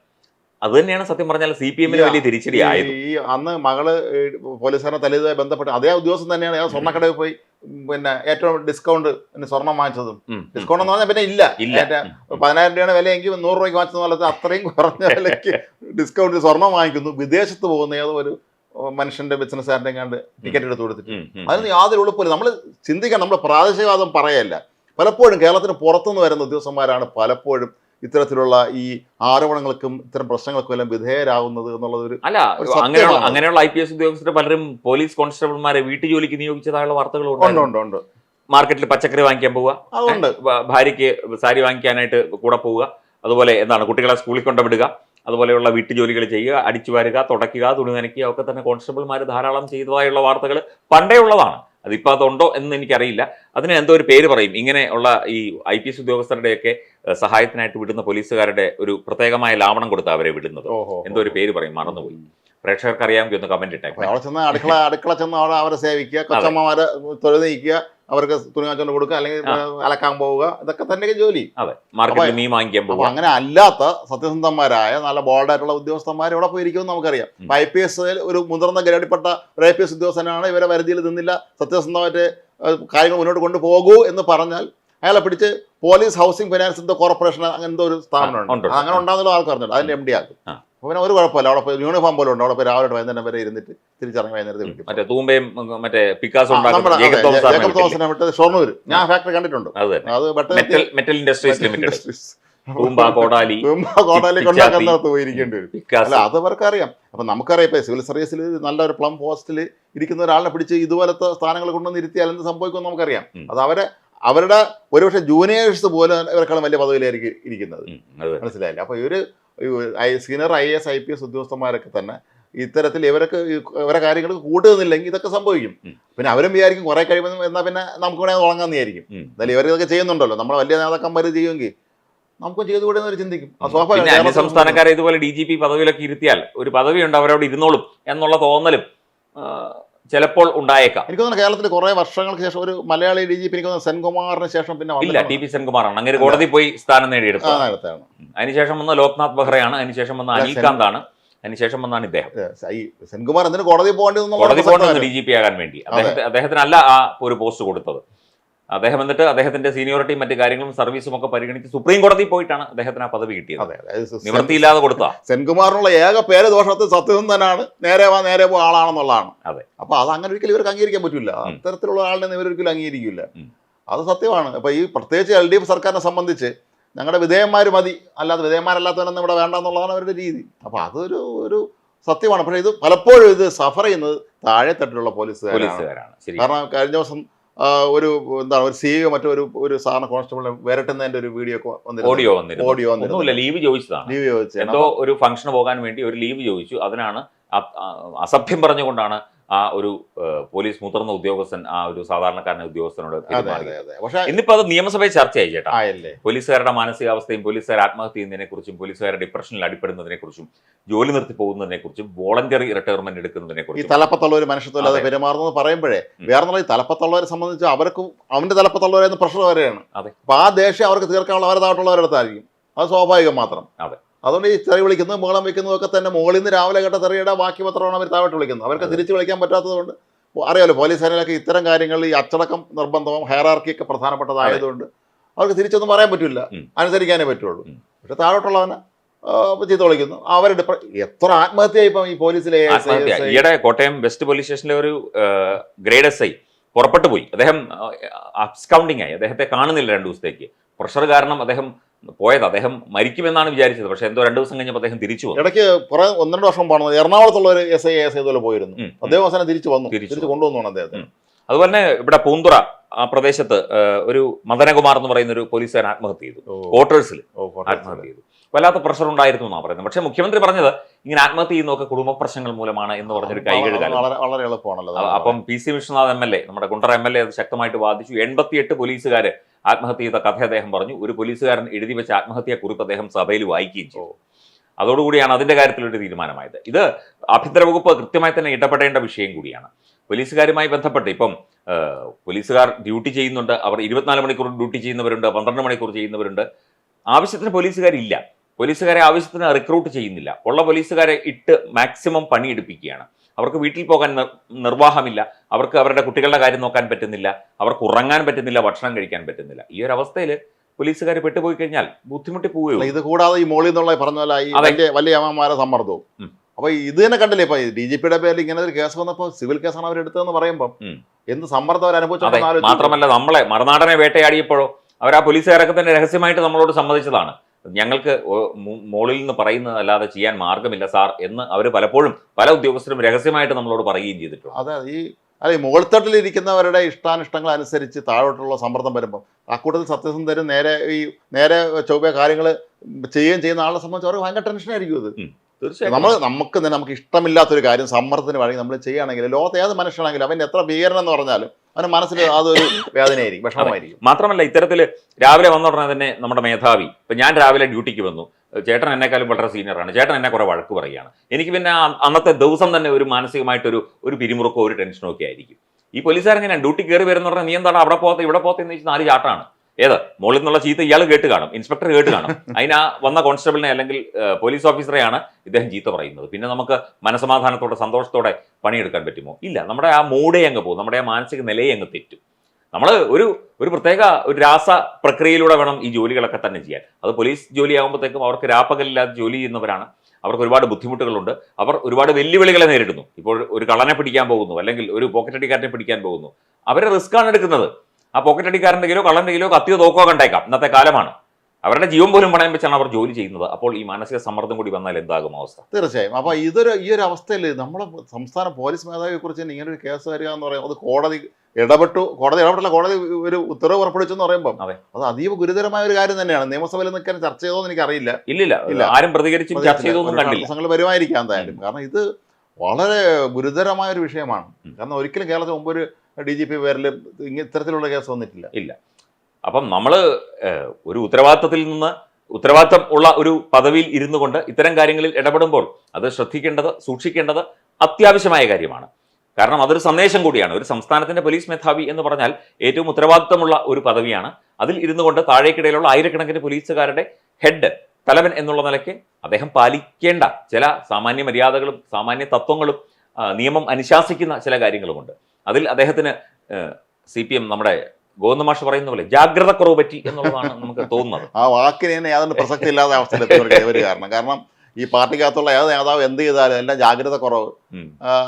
അത് തന്നെയാണ് സത്യം പറഞ്ഞാൽ സി പി എമ്മിന് വലിയ തിരിച്ചടി ആയത്. ഈ അന്ന് മകൾ പോലീസുകാരനെ തല്ലിയതുമായി ബന്ധപ്പെട്ട് അതേ ഉദ്യോഗസ്ഥൻ തന്നെയാണ്. ഞാൻ സ്വർണക്കടയിൽ പോയി പിന്നെ ഏറ്റവും ഡിസ്കൗണ്ട് സ്വർണം വാങ്ങിച്ചതും. ഡിസ്കൗണ്ട് എന്ന് പറഞ്ഞാൽ പിന്നെ ഇല്ല. ഇല്ല. പതിനായിരം രൂപയുടെ വിലയെങ്കിൽ നൂറ് രൂപയ്ക്ക് വാങ്ങിച്ചത് അത്രയും കുറഞ്ഞ വിലയ്ക്ക് ഡിസ്കൗണ്ട് സ്വർണം വാങ്ങിക്കുന്നു. വിദേശത്ത് പോകുന്ന ഏതോ ഒരു മനുഷ്യന്റെ ബിസിനസ്സുകാരന്റെ കണ്ട് ടിക്കറ്റ് എടുത്ത് കൊടുത്തിട്ട്. അതിന് യാതൊരു ഉളുപ്പില്ല നമ്മൾ ചിന്തിക്കാൻ നമ്മൾ പ്രാദേശികവാദം പറയല്ല. പലപ്പോഴും കേരളത്തിന് പുറത്തുനിന്ന് വരുന്ന ഉദ്യോഗസ്ഥന്മാരാണ് പലപ്പോഴും ഇത്തരത്തിലുള്ള ഈ ആരോപണങ്ങൾക്കും ഇത്തരം പ്രശ്നങ്ങൾക്കും എല്ലാം വിധേയരാകുന്നത് എന്നുള്ളത് ഒരു അല്ല അങ്ങനെയുള്ള. അങ്ങനെയുള്ള ഐ പി എസ് ഉദ്യോഗസ്ഥർ പലരും പോലീസ് കോൺസ്റ്റബിൾമാരെ വീട്ടു ജോലിക്ക് നിയോഗിച്ചതായുള്ള വാർത്തകൾ ഉണ്ട് ഉണ്ട് മാർക്കറ്റിൽ പച്ചക്കറി വാങ്ങിക്കാൻ പോവുക. അതുകൊണ്ട് ഭാര്യയ്ക്ക് സാരി വാങ്ങിക്കാനായിട്ട് കൂടെ പോവുക. അതുപോലെ എന്താണ് കുട്ടികളെ സ്കൂളിൽ കൊണ്ടുവിടുക. അതുപോലെയുള്ള വീട്ടു ജോലികൾ ചെയ്യുക അടിച്ചു വാരുക തുടയ്ക്കുക തുണി നനയ്ക്കുക ഒക്കെ തന്നെ കോൺസ്റ്റബിൾമാർ ധാരാളം ചെയ്തതായുള്ള വാർത്തകൾ പണ്ടേ ഉള്ളതാണ്. അതിപ്പോൾ അതുണ്ടോ എന്ന് എനിക്കറിയില്ല. അതിന് എന്തോ ഒരു പേര് പറയും. ഇങ്ങനെയുള്ള ഈ ഐ പി എസ് ഉദ്യോഗസ്ഥരുടെയൊക്കെ സഹായത്തിനായിട്ട് വിടുന്ന പോലീസുകാരുടെ ഒരു പ്രത്യേകമായ ലാവണം കൊടുത്ത് അവരെ വിടുന്നത്. എന്തോ ഒരു പേര് പറയും. മറന്നുപോയി. പ്രേക്ഷകർക്ക് അറിയാമെങ്കിൽ ഒന്ന് കമന്റ് ഇട്ടേക്കാം. അവിടെ ചെന്ന് അടുക്കള അടുക്കള ചെന്ന് അവിടെ അവരെ സേവിക്കുക കൊച്ചമ്മമാരെ തൊഴുതിക്കുക അവർക്ക് തുണി കൊടുക്കുക അല്ലെങ്കിൽ. അലക്കാൻ പോവുക ഇതൊക്കെ തന്നെ ജോലി. അതെ മാർക്കറ്റിൽ മീൻ വാങ്ങിക്കാൻ അപ്പൊ പോവുക. അങ്ങനെ അല്ലാത്ത സത്യസന്ധന്മാരായ നല്ല ബോൾഡായിട്ടുള്ള ഉദ്യോഗസ്ഥന്മാർ ഇവിടെ പോയിരിക്കുമെന്ന് നമുക്കറിയാം. ഐ പി എസ് ഒരു മുതിർന്ന ഗ്രേഡിൽപ്പെട്ട ഒരു ഐ പി എസ് ഉദ്യോഗസ്ഥനാണ് ഇവരെ പരിധിയിൽ നിന്നില്ല സത്യസന്ധമായിട്ട് കാര്യങ്ങൾ മുന്നോട്ട് കൊണ്ടുപോകൂ എന്ന് പറഞ്ഞാൽ അയാളെ പിടിച്ച് പോലീസ് ഹൗസിംഗ് ഫിനാൻസ് കോർപ്പറേഷൻ അങ്ങനത്തെ ഒരു സ്ഥാപനമുണ്ട്. അങ്ങനെ ഉണ്ടാകുന്ന ആൾക്കാർ അതിന്റെ എം ഡി ആക്കും ആ. അപ്പൊ പിന്നെ ഒരു കുഴപ്പമില്ല. അവിടെ പോയി യൂണിഫോം പോലും ഉണ്ട്. അവിടെ പോയി രാവിലെ വൈകുന്നേരം വരെ ഇരുന്നിട്ട് തിരിച്ചിറങ്ങി വൈകുന്നേരത്തെ വിളിക്കും. മറ്റേ തൂമ്പയും മറ്റേ പിക്കാസ് ജേക്കബ്? തോമസിനെ വിട്ടത് ഷൊർണൂർ ഞാൻ ഫാക്ടറി കണ്ടിട്ടുണ്ട്. അത് മെറ്റൽ മെറ്റൽ ഇൻഡസ്ട്രീസ് ലിമിറ്റഡ് തൂമ്പ കോടാലി കോടാലി കൊണ്ടാക്കുന്നത് പോയിരിക്കേണ്ടി വരും. അല്ല അത് അവർക്ക് അറിയാം അപ്പൊ നമുക്കറിയാം ഇപ്പൊ സിവിൽ സർവീസിൽ നല്ലൊരു പ്ലം പോസ്റ്റിൽ ഇരിക്കുന്ന ഒരാളെ പിടിച്ച് ഇതുപോലത്തെ സ്ഥാനങ്ങൾ കൊണ്ടുവന്ന് ഇരുത്തിയാൽ എന്ത് സംഭവിക്കും നമുക്കറിയാം. അത് അവരെ അവരുടെ ഒരുപക്ഷെ ജൂനിയേഴ്സ് പോലും ഇവരെക്കാളും വലിയ പദവിയിലായിരിക്കും ഇരിക്കുന്നത്. മനസ്സിലായില്ല? അപ്പൊ ഇവർ senior I S I P S ഉദ്യോഗസ്ഥന്മാരൊക്കെ തന്നെ ഇത്തരത്തിൽ ഇവരൊക്കെ ഇവരെ കാര്യങ്ങൾ കൂട്ടുന്നില്ലെങ്കിൽ ഇതൊക്കെ സംഭവിക്കും. പിന്നെ അവരും വിചാരിക്കും കുറെ കഴിയുമ്പോൾ എന്നാൽ പിന്നെ നമുക്ക് വേണമെങ്കിൽ തുടങ്ങാന്ന് വിചാരിക്കും. എന്നാലും ഇവർ ഇതൊക്കെ ചെയ്യുന്നുണ്ടല്ലോ. നമ്മളെ വലിയ നേതാക്കന്മാർ ചെയ്യുമെങ്കിൽ നമുക്കും ചെയ്തുകൂടെ എന്നൊരു ചിന്തിക്കും. പിന്നെ അന്യ സംസ്ഥാനക്കാരെ ഇതുപോലെ ഡി ജി പി പദവിയിലൊക്കെ ഇരുത്തിയാൽ ഒരു പദവിയുണ്ട് അവരവിടെ ഇരുന്നോളും എന്നുള്ള തോന്നലും ചിലപ്പോൾ ഉണ്ടായേക്കാം. എനിക്ക് തോന്നുന്നു കേരളത്തിൽ കുറെ വർഷങ്ങൾക്ക് ശേഷം ഒരു മലയാളി ഡി ജി പി എനിക്ക് തോന്നുന്നു സെൻകുമാറിന് ശേഷം പിന്നെ ഇല്ല. ടി പി സെൻകുമാറാണ്. അങ്ങനെ കോടതി പോയി സ്ഥാനം നേടിയെടുത്തത്. അതിനുശേഷം വന്ന ലോക്നാഥ് ബെഹ്റയാണ് അതിനുശേഷം വന്ന അല്ല, അനിൽകാന്ത് ആണ് അതിനുശേഷം വന്നാണ് ഇദ്ദേഹം. ഈ സെൻകുമാർ എന്തിനു കോടതി പോകേണ്ടി കോടതി പോകേണ്ടത്. ഡി ജി പി ആകാൻ വേണ്ടി. അദ്ദേഹത്തിന് അദ്ദേഹത്തിനല്ല ആ ഒരു പോസ്റ്റ് കൊടുത്തത്. അദ്ദേഹം എന്നിട്ട് അദ്ദേഹത്തിന്റെ സീനിയോറിറ്റി മറ്റു കാര്യങ്ങളും സർവീസും ഒക്കെ പരിഗണിച്ച് സുപ്രീം കോടതി പോയിട്ടാണ് അദ്ദേഹത്തിന് ആ പദവി കിട്ടിയത്. അതെ നിവൃത്തിയില്ലാതെ കൊടുത്ത. സെൻകുമാറിനുള്ള ഏക പേര് ദോഷത്തിൽ സത്യസന്ധനാണ് നേരെ വാ നേരെ പോ ആളാണെന്നുള്ളതാണ്. അതെ. അപ്പൊ അത് അങ്ങനെ ഒരിക്കലും ഇവർക്ക് അംഗീകരിക്കാൻ പറ്റില്ല. അത്തരത്തിലുള്ള ആളിനെ ഇവരൊരിക്കലും അംഗീകരിക്കില്ല. അത് സത്യമാണ്. അപ്പൊ ഈ പ്രത്യേകിച്ച് എൽ ഡി എഫ് സർക്കാരിനെ സംബന്ധിച്ച് ഞങ്ങളുടെ വിധേയന്മാർ മതി. അല്ലാതെ വിധേയന്മാരല്ലാത്തവരൊന്നും ഇവിടെ വേണ്ട എന്നുള്ളതാണ് അവരുടെ രീതി. അപ്പൊ അതൊരു ഒരു സത്യമാണ്. പക്ഷേ ഇത് പലപ്പോഴും ഇത് സഫർ ചെയ്യുന്നത് താഴെത്തട്ടിലുള്ള പോലീസുകാരാണ്. കാരണം കഴിഞ്ഞ ദിവസം ഒരു എന്താണ് ഒരു സി മറ്റൊരു ഒരു സാറിന് കോൺസ്റ്റബിളിനെ വിരട്ടുന്നതിന്റെ ഒരു വീഡിയോ ഒക്കെ വന്നിരുന്നു. ഓഡിയോ വന്നിരുന്നു. ഓഡിയോ ഒന്നുമില്ല ലീവ് ചോദിച്ചതാണ്. ലീവ് ചോദിച്ചത് എന്തോ ഒരു ഫംഗ്ഷന് പോകാൻ വേണ്ടി ഒരു ലീവ് ചോദിച്ചു. അതിനാണ് അസഭ്യം പറഞ്ഞുകൊണ്ടാണ് ആ ഒരു പോലീസ് മുതിർന്ന ഉദ്യോഗസ്ഥൻ ആ ഒരു സാധാരണക്കാരനെ ഉദ്യോഗസ്ഥനോട് ഇന്നിപ്പോ അത് നിയമസഭയിൽ ചർച്ചയായി ചേട്ടാ പോലീസുകാരുടെ മാനസികാവസ്ഥയും പോലീസുകാർ ആത്മഹത്യ ചെയ്യുന്നതിനെ കുറിച്ചും പോലീസുകാരുടെ ഡിപ്രഷനിൽ അടിപ്പെടുന്നതിനെ കുറിച്ചും ജോലി നിർത്തി പോകുന്നതിനെ കുറിച്ചും വോളണ്ടറി റിട്ടയർമെന്റ് എടുക്കുന്നതിനെ ഈ കുറിച്ചും തലപ്പത്തുള്ള ഒരു മനുഷ്യത്വമില്ലാതെ അതെ. പെരുമാറുന്നത് പറയുമ്പോഴേ വേറെ ഈ തലപ്പത്തുള്ളവരെ സംബന്ധിച്ച് അവർക്കും അവന്റെ തലപ്പത്തുള്ളവരെ പ്രഷർ വരെയാണ്. അതെ. അപ്പൊ ആ ദേഷ്യം അവർക്ക് തീർക്കാനുള്ള അവരുടെ അടുത്തായിരിക്കും. അത് സ്വാഭാവികം മാത്രം. അതെ. അതുകൊണ്ട് ഈ തെറി വിളിക്കുന്നത് മുകളം വെക്കുന്നതും ഒക്കെ തന്നെ മുകളിൽ നിന്ന് രാവിലെ കേട്ട തെറിയുടെ ബാക്കി പത്രമാണ് അവർ താഴോട്ട് വിളിക്കുന്നത്. അവർക്ക്. തിരിച്ചു വിളിക്കാൻ പറ്റാത്തതുകൊണ്ട് അറിയാലോ പോലീസ് സേനയിലൊക്കെ ഇത്തരം കാര്യങ്ങളിൽ ഈ അച്ചടക്കം നിർബന്ധവും ഹയറാർക്കി ഒക്കെ പ്രധാനപ്പെട്ടതായതുകൊണ്ട് അവർക്ക് തിരിച്ചൊന്നും പറയാൻ പറ്റില്ല. അനുസരിക്കാനേ പറ്റുള്ളൂ. പക്ഷെ താഴോട്ടുള്ളവനെ ചീത്ത വിളിക്കുന്നു. അവരുടെ എത്ര ആത്മഹത്യ ഇപ്പം ഈ പോലീസിലെ ഈയിടെ കോട്ടയം വെസ്റ്റ് പോലീസ് സ്റ്റേഷനിലെ ഒരു ഗ്രേഡ് എസ് ഐ പുറപ്പെട്ടു പോയി. അദ്ദേഹം അബ്സ്കൗണ്ടിങ് ആയി. അദ്ദേഹത്തെ കാണുന്നില്ല രണ്ടു ദിവസത്തേക്ക്. പ്രഷർ കാരണം അദ്ദേഹം പോയത് അദ്ദേഹം മരിക്കുമെന്നാണ് വിചാരിച്ചത്. പക്ഷെ എന്തോ രണ്ടു ദിവസം കഴിഞ്ഞപ്പോൾ അദ്ദേഹം തിരിച്ചു വന്നു. ഇടയ്ക്ക് പുറ ഒന്ന് രണ്ട് വർഷം പോകണം എറണാകുളത്തുള്ള ഒരു എസ് ഐ എസ് ഐ പോലെ പോയിരുന്നു. അദ്ദേഹം അവസാനം തിരിച്ചു വന്നു. തിരിച്ചു കൊണ്ടുവന്നു അദ്ദേഹത്തെ. അതുപോലെ തന്നെ ഇവിടെ പൂന്തുറ ആ പ്രദേശത്ത് ഒരു മദനകുമാർ എന്ന് പറയുന്ന ഒരു പോലീസുകാരൻ ആത്മഹത്യ ചെയ്തു. ക്വാർട്ടേഴ്സിൽ. ആത്മഹത്യ ചെയ്തു. വല്ലാത്ത പ്രഷർ ഉണ്ടായിരുന്നു എന്നാണ് പറയുന്നത്. പക്ഷേ മുഖ്യമന്ത്രി പറഞ്ഞത് ഇങ്ങനെ ആത്മഹത്യ ചെയ്യുന്നതൊക്കെ കുടുംബ പ്രശ്നങ്ങൾ മൂലമാണ് എന്ന് പറഞ്ഞൊരു കൈകഴുകാലം വളരെ വളരെ എളുപ്പമാണല്ലോ. അപ്പം P C Vishwanath M L A നമ്മുടെ കുണ്ടറ എം എൽ എ അത് ശക്തമായിട്ട് വാദിച്ചു. എൺപത്തിയെട്ട് പോലീസുകാർ ആത്മഹത്യ ചെയ്ത കഥ അദ്ദേഹം പറഞ്ഞു. ഒരു പോലീസുകാരൻ എഴുതി വെച്ച ആത്മഹത്യാ കുറിപ്പ് അദ്ദേഹം സഭയിൽ വായിക്കുകയും ചെയ്തു. അതോടുകൂടിയാണ് അതിന്റെ കാര്യത്തിൽ ഒരു തീരുമാനമായത്. ഇത് ആഭ്യന്തര വകുപ്പ് കൃത്യമായി തന്നെ ഇടപെടേണ്ട വിഷയം കൂടിയാണ്. പോലീസുകാരുമായി ബന്ധപ്പെട്ട് ഇപ്പം പോലീസുകാർ ഡ്യൂട്ടി ചെയ്യുന്നുണ്ട്. അവർ ഇരുപത്തിനാല് മണിക്കൂർ ഡ്യൂട്ടി ചെയ്യുന്നവരുണ്ട് പന്ത്രണ്ട് മണിക്കൂർ ചെയ്യുന്നവരുണ്ട്. ആവശ്യത്തിന് പോലീസുകാരില്ല. പോലീസുകാരെ ആവശ്യത്തിന് റിക്രൂട്ട് ചെയ്യുന്നില്ല. ഉള്ള പോലീസുകാരെ ഇട്ട് മാക്സിമം പണിയെടുപ്പിക്കുകയാണ്. അവർക്ക് വീട്ടിൽ പോകാൻ നിർവാഹമില്ല. അവർക്ക് അവരുടെ കുട്ടികളുടെ കാര്യം നോക്കാൻ പറ്റുന്നില്ല. അവർക്ക് ഉറങ്ങാൻ പറ്റുന്നില്ല. ഭക്ഷണം കഴിക്കാൻ പറ്റുന്നില്ല. ഈ ഒരു അവസ്ഥയിൽ പോലീസുകാർ പെട്ടുപോയി കഴിഞ്ഞാൽ ബുദ്ധിമുട്ടി പോവുകയുള്ളൂ. ഇത് കൂടാതെ ഈ മോളിൽ നിന്നുള്ള ഈ പറഞ്ഞ പോലെ ഈ. വലിയ വലിയ അമ്മമാരെ സമ്മർദ്ദവും. അപ്പൊ ഇത് തന്നെ കണ്ടില്ലേ ഇപ്പൊ ഡി ജി പിയുടെ പേരിൽ ഇങ്ങനെ ഒരു കേസ് വന്നപ്പോൾ സിവിൽ കേസാണ് അവരെടുത്തതെന്ന് പറയുമ്പോൾ എന്ത് സമ്മർദ്ദം അവർ അനുഭവിച്ചു മാത്രമല്ല നമ്മളെ മറുനാടനെ വേട്ടയാടിയപ്പോഴോ അവർ ആ പോലീസുകാരൊക്കെ തന്നെ രഹസ്യമായിട്ട് നമ്മളോട് സമ്മതിച്ചതാണ്. ഞങ്ങൾക്ക് മുകളിൽ നിന്ന് പറയുന്നതല്ലാതെ ചെയ്യാൻ മാർഗമില്ല സാർ എന്ന് അവർ പലപ്പോഴും പല ഉദ്യോഗസ്ഥരും രഹസ്യമായിട്ട് നമ്മളോട് പറയുകയും ചെയ്തിട്ടുണ്ട്. അതെ ഈ അതെ ഈ മുകൾത്തട്ടിൽ ഇരിക്കുന്നവരുടെ ഇഷ്ടാനിഷ്ടങ്ങൾ അനുസരിച്ച് താഴോട്ടുള്ള സമ്മർദ്ദം വരുമ്പോൾ ആ കൂട്ടത്തിൽ സത്യസന്ധരും നേരെ ഈ നേരെ ചൊവ്വ കാര്യങ്ങൾ ചെയ്യുകയും ചെയ്യുന്ന ആളെ സംബന്ധിച്ച് അവർക്ക് ഭയങ്കര ടെൻഷനായിരിക്കും അത്. തീർച്ചയായും നമ്മൾ നമുക്ക് തന്നെ നമുക്ക് ഇഷ്ടമില്ലാത്തൊരു കാര്യം സമ്മർദ്ദത്തിന് വേണമെങ്കിൽ നമ്മൾ ചെയ്യുകയാണെങ്കിൽ ലോകത്ത് ഏത് മനുഷ്യനാണെങ്കിലും അവൻ എത്ര ഭീകരനെന്ന് പറഞ്ഞാലും അവന് മനസ്സിൽ അതൊരു വേദനയായിരിക്കും വിഷമമായിരിക്കും. മാത്രമല്ല ഇത്തരത്തിൽ രാവിലെ വന്ന ഉടനെ തന്നെ നമ്മുടെ മേധാവി ഇപ്പൊ ഞാൻ രാവിലെ ഡ്യൂട്ടിക്ക് വന്നു. ചേട്ടൻ എന്നെക്കാളും വളരെ സീനിയറാണ് ചേട്ടൻ എന്നെ കുറെ വഴക്ക് പറയുകയാണ്. എനിക്ക് പിന്നെ അന്നത്തെ ദിവസം തന്നെ ഒരു മാനസികമായിട്ടൊരു ഒരു പിരിമുറുക്കോ ഒരു ടെൻഷനോ ഒക്കെ ആയിരിക്കും. ഈ പോലീസുകാരൻ എങ്ങനെയാണ് ഡ്യൂട്ടി കയറി വരുന്ന പറഞ്ഞാൽ നീ എന്താണ് അവിടെ പോകത്തെ ഇവിടെ പോകത്തെ എന്ന് വെച്ചാൽ നാല് ചാട്ടാണ്. ഏത്? മുകളിൽ നിന്നുള്ള ചീത്ത ഇയാൾ കേട്ട് കാണും. ഇൻസ്പെക്ടർ കേട്ട് കാണും. അതിന് വന്ന കോൺസ്റ്റബിളിനെ അല്ലെങ്കിൽ പോലീസ് ഓഫീസറെയാണ് ഇദ്ദേഹം ചീത്ത പറയുന്നത്. പിന്നെ നമുക്ക് മനസമാധാനത്തോടെ സന്തോഷത്തോടെ പണിയെടുക്കാൻ പറ്റുമോ? ഇല്ല. നമ്മുടെ ആ മൂടേ അങ്ങ് പോകും. നമ്മുടെ ആ മാനസിക നിലയെ അങ്ങ് തെറ്റും. നമ്മൾ ഒരു ഒരു പ്രത്യേക ഒരു രാസ പ്രക്രിയയിലൂടെ വേണം ഈ ജോലികളൊക്കെ തന്നെ ചെയ്യാൻ. അത് പോലീസ് ജോലി ആകുമ്പോഴത്തേക്കും അവർക്ക് രാപ്പകലില്ലാതെ ജോലി ചെയ്യുന്നവരാണ്. അവർക്ക് ഒരുപാട് ബുദ്ധിമുട്ടുകളുണ്ട്. അവർ ഒരുപാട് വെല്ലുവിളികളെ നേരിടുന്നു. ഇപ്പോൾ ഒരു കള്ളനെ പിടിക്കാൻ പോകുന്നു. അല്ലെങ്കിൽ ഒരു പോക്കറ്റ് അടിക്കാരനെ പിടിക്കാൻ പോകുന്നു. അവരെ റിസ്ക് ആണ് എടുക്കുന്നത്. ആ പോക്കറ്റ് അടിക്കാരന്റെ കയ്യിലോ കള്ളന്റെ കയ്യിലോ കത്തിയോ തോക്കോ കണ്ടേക്കാം ഇന്നത്തെ കാലമാണ്. അവരുടെ ജീവൻ പോലും പണയം വെച്ചാണ് അവർ ജോലി ചെയ്യുന്നത്. അപ്പോൾ ഈ മാനസിക സമ്മർദ്ദം കൂടി വന്നാൽ എന്താകും അവസ്ഥ? തീർച്ചയായും. അപ്പൊ ഇതൊരു ഈ ഒരു അവസ്ഥയിൽ നമ്മുടെ സംസ്ഥാന പോലീസ് മേധാവിയെ കുറിച്ച് ഇങ്ങനെ ഒരു കേസ് വരിക എന്ന് പറയുന്നത് അത് കോടതി ഇടപെട്ടു. കോടതി ഇടപെട്ടില്ല. കോടതി ഒരു ഉത്തരവ് പുറപ്പെടുവിച്ചെന്ന് പറയുമ്പോൾ അതെ. അത് അതീവ ഗുരുതരമായ ഒരു കാര്യം തന്നെയാണ്. നിയമസഭയിൽ നിൽക്കാൻ ചർച്ച ചെയ്തോ എന്ന് എനിക്കറിയില്ല. ഇല്ലില്ല ഇല്ല. ആരും പ്രതികരിച്ച് ചർച്ച ചെയ്തൊന്നും കണ്ടില്ല. വരുമായിരിക്കാം എന്തായാലും. കാരണം ഇത് വളരെ ഗുരുതരമായ ഒരു വിഷയമാണ് കാരണം ഒരിക്കലും കേരളത്തിൽ മുമ്പ് ഒരു ഡി ജി പി പേരിൽ ഇത്തരത്തിലുള്ള കേസ് വന്നിട്ടില്ല. ഇല്ല. അപ്പം നമ്മൾ ഒരു ഉത്തരവാദിത്തത്തിൽ നിന്ന് ഉത്തരവാദിത്തം ഉള്ള ഒരു പദവിയിൽ ഇരുന്നു കൊണ്ട് ഇത്തരം കാര്യങ്ങളിൽ ഇടപെടുമ്പോൾ അത് ശ്രദ്ധിക്കേണ്ടത് സൂക്ഷിക്കേണ്ടത് അത്യാവശ്യമായ കാര്യമാണ്. കാരണം അതൊരു സന്ദേശം കൂടിയാണ്. ഒരു സംസ്ഥാനത്തിന്റെ പോലീസ് മേധാവി എന്ന് പറഞ്ഞാൽ ഏറ്റവും ഉത്തരവാദിത്തമുള്ള ഒരു പദവിയാണ്. അതിൽ ഇരുന്നു കൊണ്ട് താഴേക്കിടയിലുള്ള ആയിരക്കണക്കിന് പോലീസുകാരുടെ ഹെഡ് തലവൻ എന്നുള്ള നിലയ്ക്ക് അദ്ദേഹം പാലിക്കേണ്ട ചില സാമാന്യ മര്യാദകളും സാമാന്യ തത്വങ്ങളും നിയമം അനുശാസിക്കുന്ന ചില കാര്യങ്ങളുമുണ്ട്. അതിൽ അദ്ദേഹത്തിന് സി പി എം നമ്മുടെ ഗോവിന്ദമാഷ് പറയുന്ന പോലെ ജാഗ്രത കുറവ് പറ്റി എന്നുള്ളതാണ് നമുക്ക് തോന്നുന്നത്. ആ വാക്കിന് തന്നെ യാതൊരു പ്രസക്തി ഇല്ലാത്ത അവസ്ഥയിൽ ഒരു കാരണം. കാരണം ഈ പാർട്ടിക്കകത്തുള്ള ഏത് നേതാവ് എന്ത് ചെയ്താലും എല്ലാം ജാഗ്രത കുറവ്.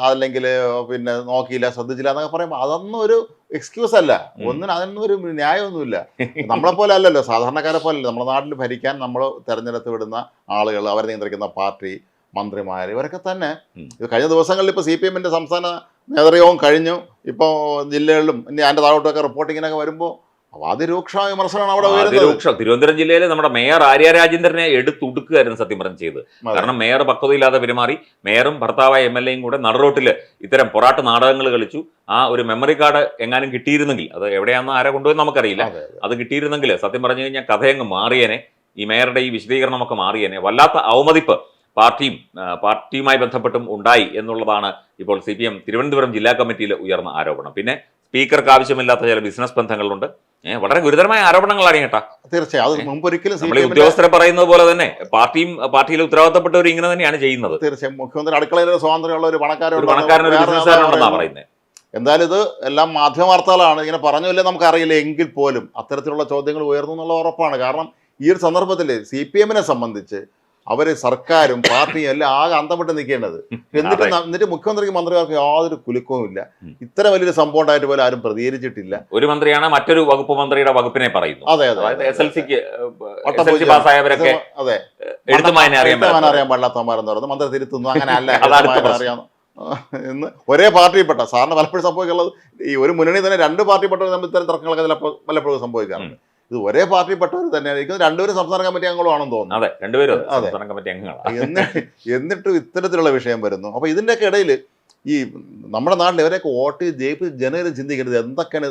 അതല്ലെങ്കിൽ അല്ലെങ്കിൽ പിന്നെ നോക്കിയില്ല ശ്രദ്ധിച്ചില്ല എന്നൊക്കെ പറയുമ്പോൾ അതൊന്നും ഒരു എക്സ്ക്യൂസ് അല്ല. ഒന്നിനും അതിനൊന്നും ഒരു ന്യായമൊന്നുമില്ല. നമ്മളെ പോലെ അല്ലല്ലോ സാധാരണക്കാരെ പോലെ നമ്മുടെ നാട്ടിൽ ഭരിക്കാൻ നമ്മൾ തെരഞ്ഞെടുത്ത് വിടുന്ന ആളുകൾ അവരെ നിയന്ത്രിക്കുന്ന പാർട്ടി മന്ത്രിമാർ ഇവരൊക്കെ തന്നെ. കഴിഞ്ഞ ദിവസങ്ങളിൽ ഇപ്പോൾ സി പി എമ്മിന്റെ സംസ്ഥാന നേതൃയോഗം കഴിഞ്ഞു. ഇപ്പോൾ ജില്ലകളിലും ഇനി അതിന്റെ താഴോട്ടൊക്കെ റിപ്പോർട്ടിങ്ങിനൊക്കെ വരുമ്പോൾ അതിരൂക്ഷമായ വിമർശനമാണ് അവിടെ അതിരൂക്ഷം. തിരുവനന്തപുരം ജില്ലയിലെ നമ്മുടെ മേയർ ആര്യ രാജേന്ദ്രനെ എടുത്തുടുക്കുകയായിരുന്നു സത്യം പറഞ്ഞ് ചെയ്ത്. കാരണം മേയർ പക്വതയില്ലാതെ പെരുമാറി. മേയറും ഭർത്താവായ എം എൽ എയും കൂടെ നടുറോട്ടിൽ ഇത്തരം പൊറാട്ട് നാടകങ്ങൾ കളിച്ചു. ആ ഒരു മെമ്മറി കാർഡ് എങ്ങാനും കിട്ടിയിരുന്നെങ്കിൽ അത് എവിടെയാണെന്ന് ആരെ കൊണ്ടുപോയി നമുക്കറിയില്ല. അത് കിട്ടിയിരുന്നെങ്കിൽ സത്യം പറഞ്ഞു കഴിഞ്ഞാൽ കഥയങ്ങ് മാറിയേനെ. ഈ മേയറുടെ ഈ വിശദീകരണമൊക്കെ മാറിയേനെ. വല്ലാത്ത അവമതിപ്പ് പാർട്ടിയും പാർട്ടിയുമായി ബന്ധപ്പെട്ടും ഉണ്ടായി എന്നുള്ളതാണ് ഇപ്പോൾ സി പി എം തിരുവനന്തപുരം ജില്ലാ കമ്മിറ്റിയിൽ ഉയർന്ന ആരോപണം. പിന്നെ സ്പീക്കർക്ക് ആവശ്യമില്ലാത്ത ചില ബിസിനസ് ബന്ധങ്ങളുണ്ട്. വളരെ ഗുരുതരമായ ആരോപണങ്ങളാണ് കേട്ടാ തീർച്ചയായും. ഉദ്യോഗസ്ഥരെ പറയുന്നത് പോലെ തന്നെ പാർട്ടിയും പാർട്ടിയിലെ ഉത്തരവാദിത്തപ്പെട്ടവർ ഇങ്ങനെ തന്നെയാണ് ചെയ്യുന്നത്. തീർച്ചയായും. മുഖ്യമന്ത്രി ഒരു സ്വാതന്ത്ര്യമുള്ള പറയുന്നത് എന്തായാലും ഇത് എല്ലാം മാധ്യമ വാർത്തകളാണ് ഇങ്ങനെ പറഞ്ഞില്ലേ നമുക്കറിയില്ല. എങ്കിൽ പോലും അത്തരത്തിലുള്ള ചോദ്യങ്ങൾ ഉയർന്നു എന്നുള്ള ഉറപ്പാണ്. കാരണം ഈ ഒരു സന്ദർഭത്തിൽ സി പി എമ്മിനെ സംബന്ധിച്ച് അവർ സർക്കാരും പാർട്ടിയും എല്ലാം ആകെ അന്തപ്പെട്ട് നിൽക്കേണ്ടത്. എന്നിട്ട് എന്നിട്ട് മുഖ്യമന്ത്രിക്ക് മന്ത്രിമാർക്ക് യാതൊരു കുലുക്കവും ഇല്ല. ഇത്ര വലിയൊരു സംഭവം ഉണ്ടായിട്ട് പോലും ആരും പ്രതികരിച്ചിട്ടില്ല. ഒരു മന്ത്രിയാണ് മറ്റൊരു വകുപ്പ് മന്ത്രിയുടെ വകുപ്പിനെ പറയുന്നു. അതെ അതെ. എസ് എൽ സിക്ക് പാസ്സായവരൊക്കെ അതെ. അറിയാൻ പാടില്ലാത്തമാരെന്ന് പറയുന്നത് മന്ത്രി തിരുത്തുന്നു. അങ്ങനെ അല്ല. അറിയാം എന്ന് ഒരേ പാർട്ടിയിൽപ്പെട്ട സാറിന് പലപ്പോഴും സംഭവിക്കാനുള്ളത് ഈ ഒരു മുന്നണി തന്നെ രണ്ട് പാർട്ടിപ്പെട്ടവർ തമ്മിൽ ഇത്തരം തർക്കങ്ങളൊക്കെ ചിലപ്പോൾ പലപ്പോഴും സംഭവിക്കാറുണ്ട്. ഇത് ഒരേ പാർട്ടിപ്പെട്ടവർ തന്നെ എനിക്ക് രണ്ടുപേരും സംസ്ഥാന കമ്മിറ്റി അംഗങ്ങളും ആണെന്ന് തോന്നുന്നു. അതെ രണ്ടുപേരും. സംസ്ഥാന കമ്മിറ്റി അംഗങ്ങളാണ്. എന്നിട്ട് എന്നിട്ടും ഇത്തരത്തിലുള്ള വിഷയം വരുന്നു. അപ്പൊ ഇതിന്റെയൊക്കെ ഇടയിൽ ഈ നമ്മുടെ നാട്ടിൽ ഇവരെയൊക്കെ വോട്ട് ജയിപ്പ് ജനകരും ചിന്തിക്കരുത്. എന്തൊക്കെയാണ്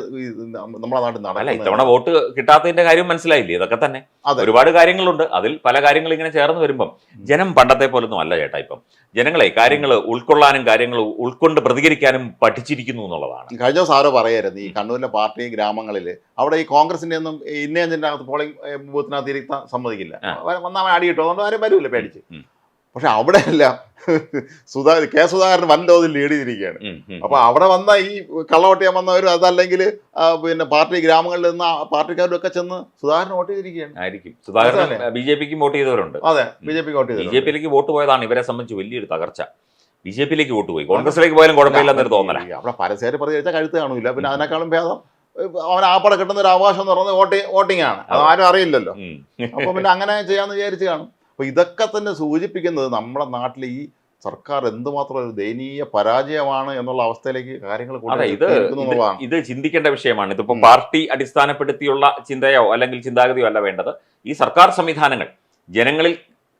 നമ്മുടെ നാട്ടിൽ അല്ല ഇത്തവണ വോട്ട് കിട്ടാത്തതിന്റെ കാര്യം മനസ്സിലായില്ലേ? ഇതൊക്കെ തന്നെ. അതെ. ഒരുപാട് കാര്യങ്ങളുണ്ട്. അതിൽ പല കാര്യങ്ങൾ ഇങ്ങനെ ചേർന്ന് വരുമ്പം ജനം പണ്ടത്തെ പോലൊന്നും അല്ല ചേട്ടാ ഇപ്പം. ജനങ്ങളെ കാര്യങ്ങൾ ഉൾക്കൊള്ളാനും കാര്യങ്ങൾ ഉൾക്കൊണ്ട് പ്രതികരിക്കാനും പഠിച്ചിരിക്കുന്നു എന്നുള്ളതാണ്. കഴിഞ്ഞ ദിവസം ആരോ പറയായിരുന്നു ഈ കണ്ണൂരിലെ പാർട്ടി ഗ്രാമങ്ങളിൽ അവിടെ ഈ കോൺഗ്രസിന്റെ ഒന്നും ഇന്നേ അകത്ത് പോളിംഗ് ബൂത്തിനകത്ത് ഇരുത്താൻ സമ്മതിക്കില്ല. വന്നാൽ അടിയിട്ടോ അടി അതുകൊണ്ട് ആരും വരുമില്ല പേടിച്ച്. പക്ഷെ അവിടെ എല്ലാം സുധാ കെ സുധാകരൻ വൻതോതിൽ ലീഡ് ചെയ്തിരിക്കുകയാണ്. അപ്പൊ അവിടെ വന്ന ഈ കള്ളവോട്ട് ചെയ്യാൻ വന്നവരും അതല്ലെങ്കിൽ പിന്നെ പാർട്ടി ഗ്രാമങ്ങളിൽ നിന്ന് പാർട്ടിക്കാരും ഒക്കെ ചെന്ന് സുധാകരൻ വോട്ട് ചെയ്തിരിക്കുകയാണ്. ആയിരിക്കും. സുധാകരൻ? ബി ജെ പിക്ക് വോട്ട് ചെയ്തവരുണ്ട്. അതെ ബി ജെ പി വോട്ട് ചെയ്തു ബി ജെ പിയിലേക്ക് വോട്ട് പോയതാണ് ഇവരെ സംബന്ധിച്ച് വലിയൊരു തകർച്ച. ബി ജെ പിയിലേക്ക് വോട്ട് പോയി. കോൺഗ്രസിലേക്ക് പോയാലും കുഴപ്പമില്ലെന്നൊരു തോന്നല. അവിടെ പരസ്യമായിട്ട് പ്രതികരിച്ചാൽ കഴുത്ത് കാണൂല. പിന്നെ അതിനേക്കാളും ഭേദം അവൻ ആപ്പടെ കിട്ടുന്ന ഒരു അവകാശം എന്ന് പറയുന്നത് വോട്ടിംഗ് ആണ് അത് ആരും അറിയില്ലല്ലോ. അപ്പൊ പിന്നെ അങ്ങനെ ചെയ്യാന്ന് വിചാരിച്ച് കാണും. അപ്പൊ ഇതൊക്കെ തന്നെ സൂചിപ്പിക്കുന്നത് നമ്മുടെ നാട്ടിലെ ഈ സർക്കാർ എന്തുമാത്രം ഒരു ദയനീയ പരാജയമാണ് എന്നുള്ള അവസ്ഥയിലേക്ക് കാര്യങ്ങൾ ഇത് ഇത് ചിന്തിക്കേണ്ട വിഷയമാണ്. ഇതിപ്പോൾ പാർട്ടി അടിസ്ഥാനപ്പെടുത്തിയുള്ള ചിന്തയോ അല്ലെങ്കിൽ ചിന്താഗതിയോ അല്ല വേണ്ടത്. ഈ സർക്കാർ സംവിധാനങ്ങൾ ജനങ്ങളിൽ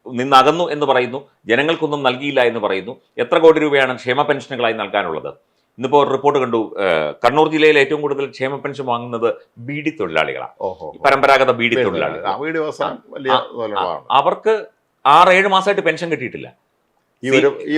നിന്നകന്നു എന്ന് പറയുന്നു ജനങ്ങൾക്കൊന്നും നൽകിയില്ല എന്ന് പറയുന്നു. എത്ര കോടി രൂപയാണ് ക്ഷേമ പെൻഷനുകളായി നൽകാനുള്ളത്? ഇന്നിപ്പോ റിപ്പോർട്ട് കണ്ടു. കണ്ണൂർ ജില്ലയിൽ ഏറ്റവും കൂടുതൽ ക്ഷേമ പെൻഷൻ വാങ്ങുന്നത് ബീഡി തൊഴിലാളികളാണ്. പരമ്പരാഗത ബീഡി തൊഴിലാളികൾ. അവർക്ക് ആറ് ഏഴ് മാസമായിട്ട് പെൻഷൻ കിട്ടിയിട്ടില്ല. ഈ ഒരു ഈ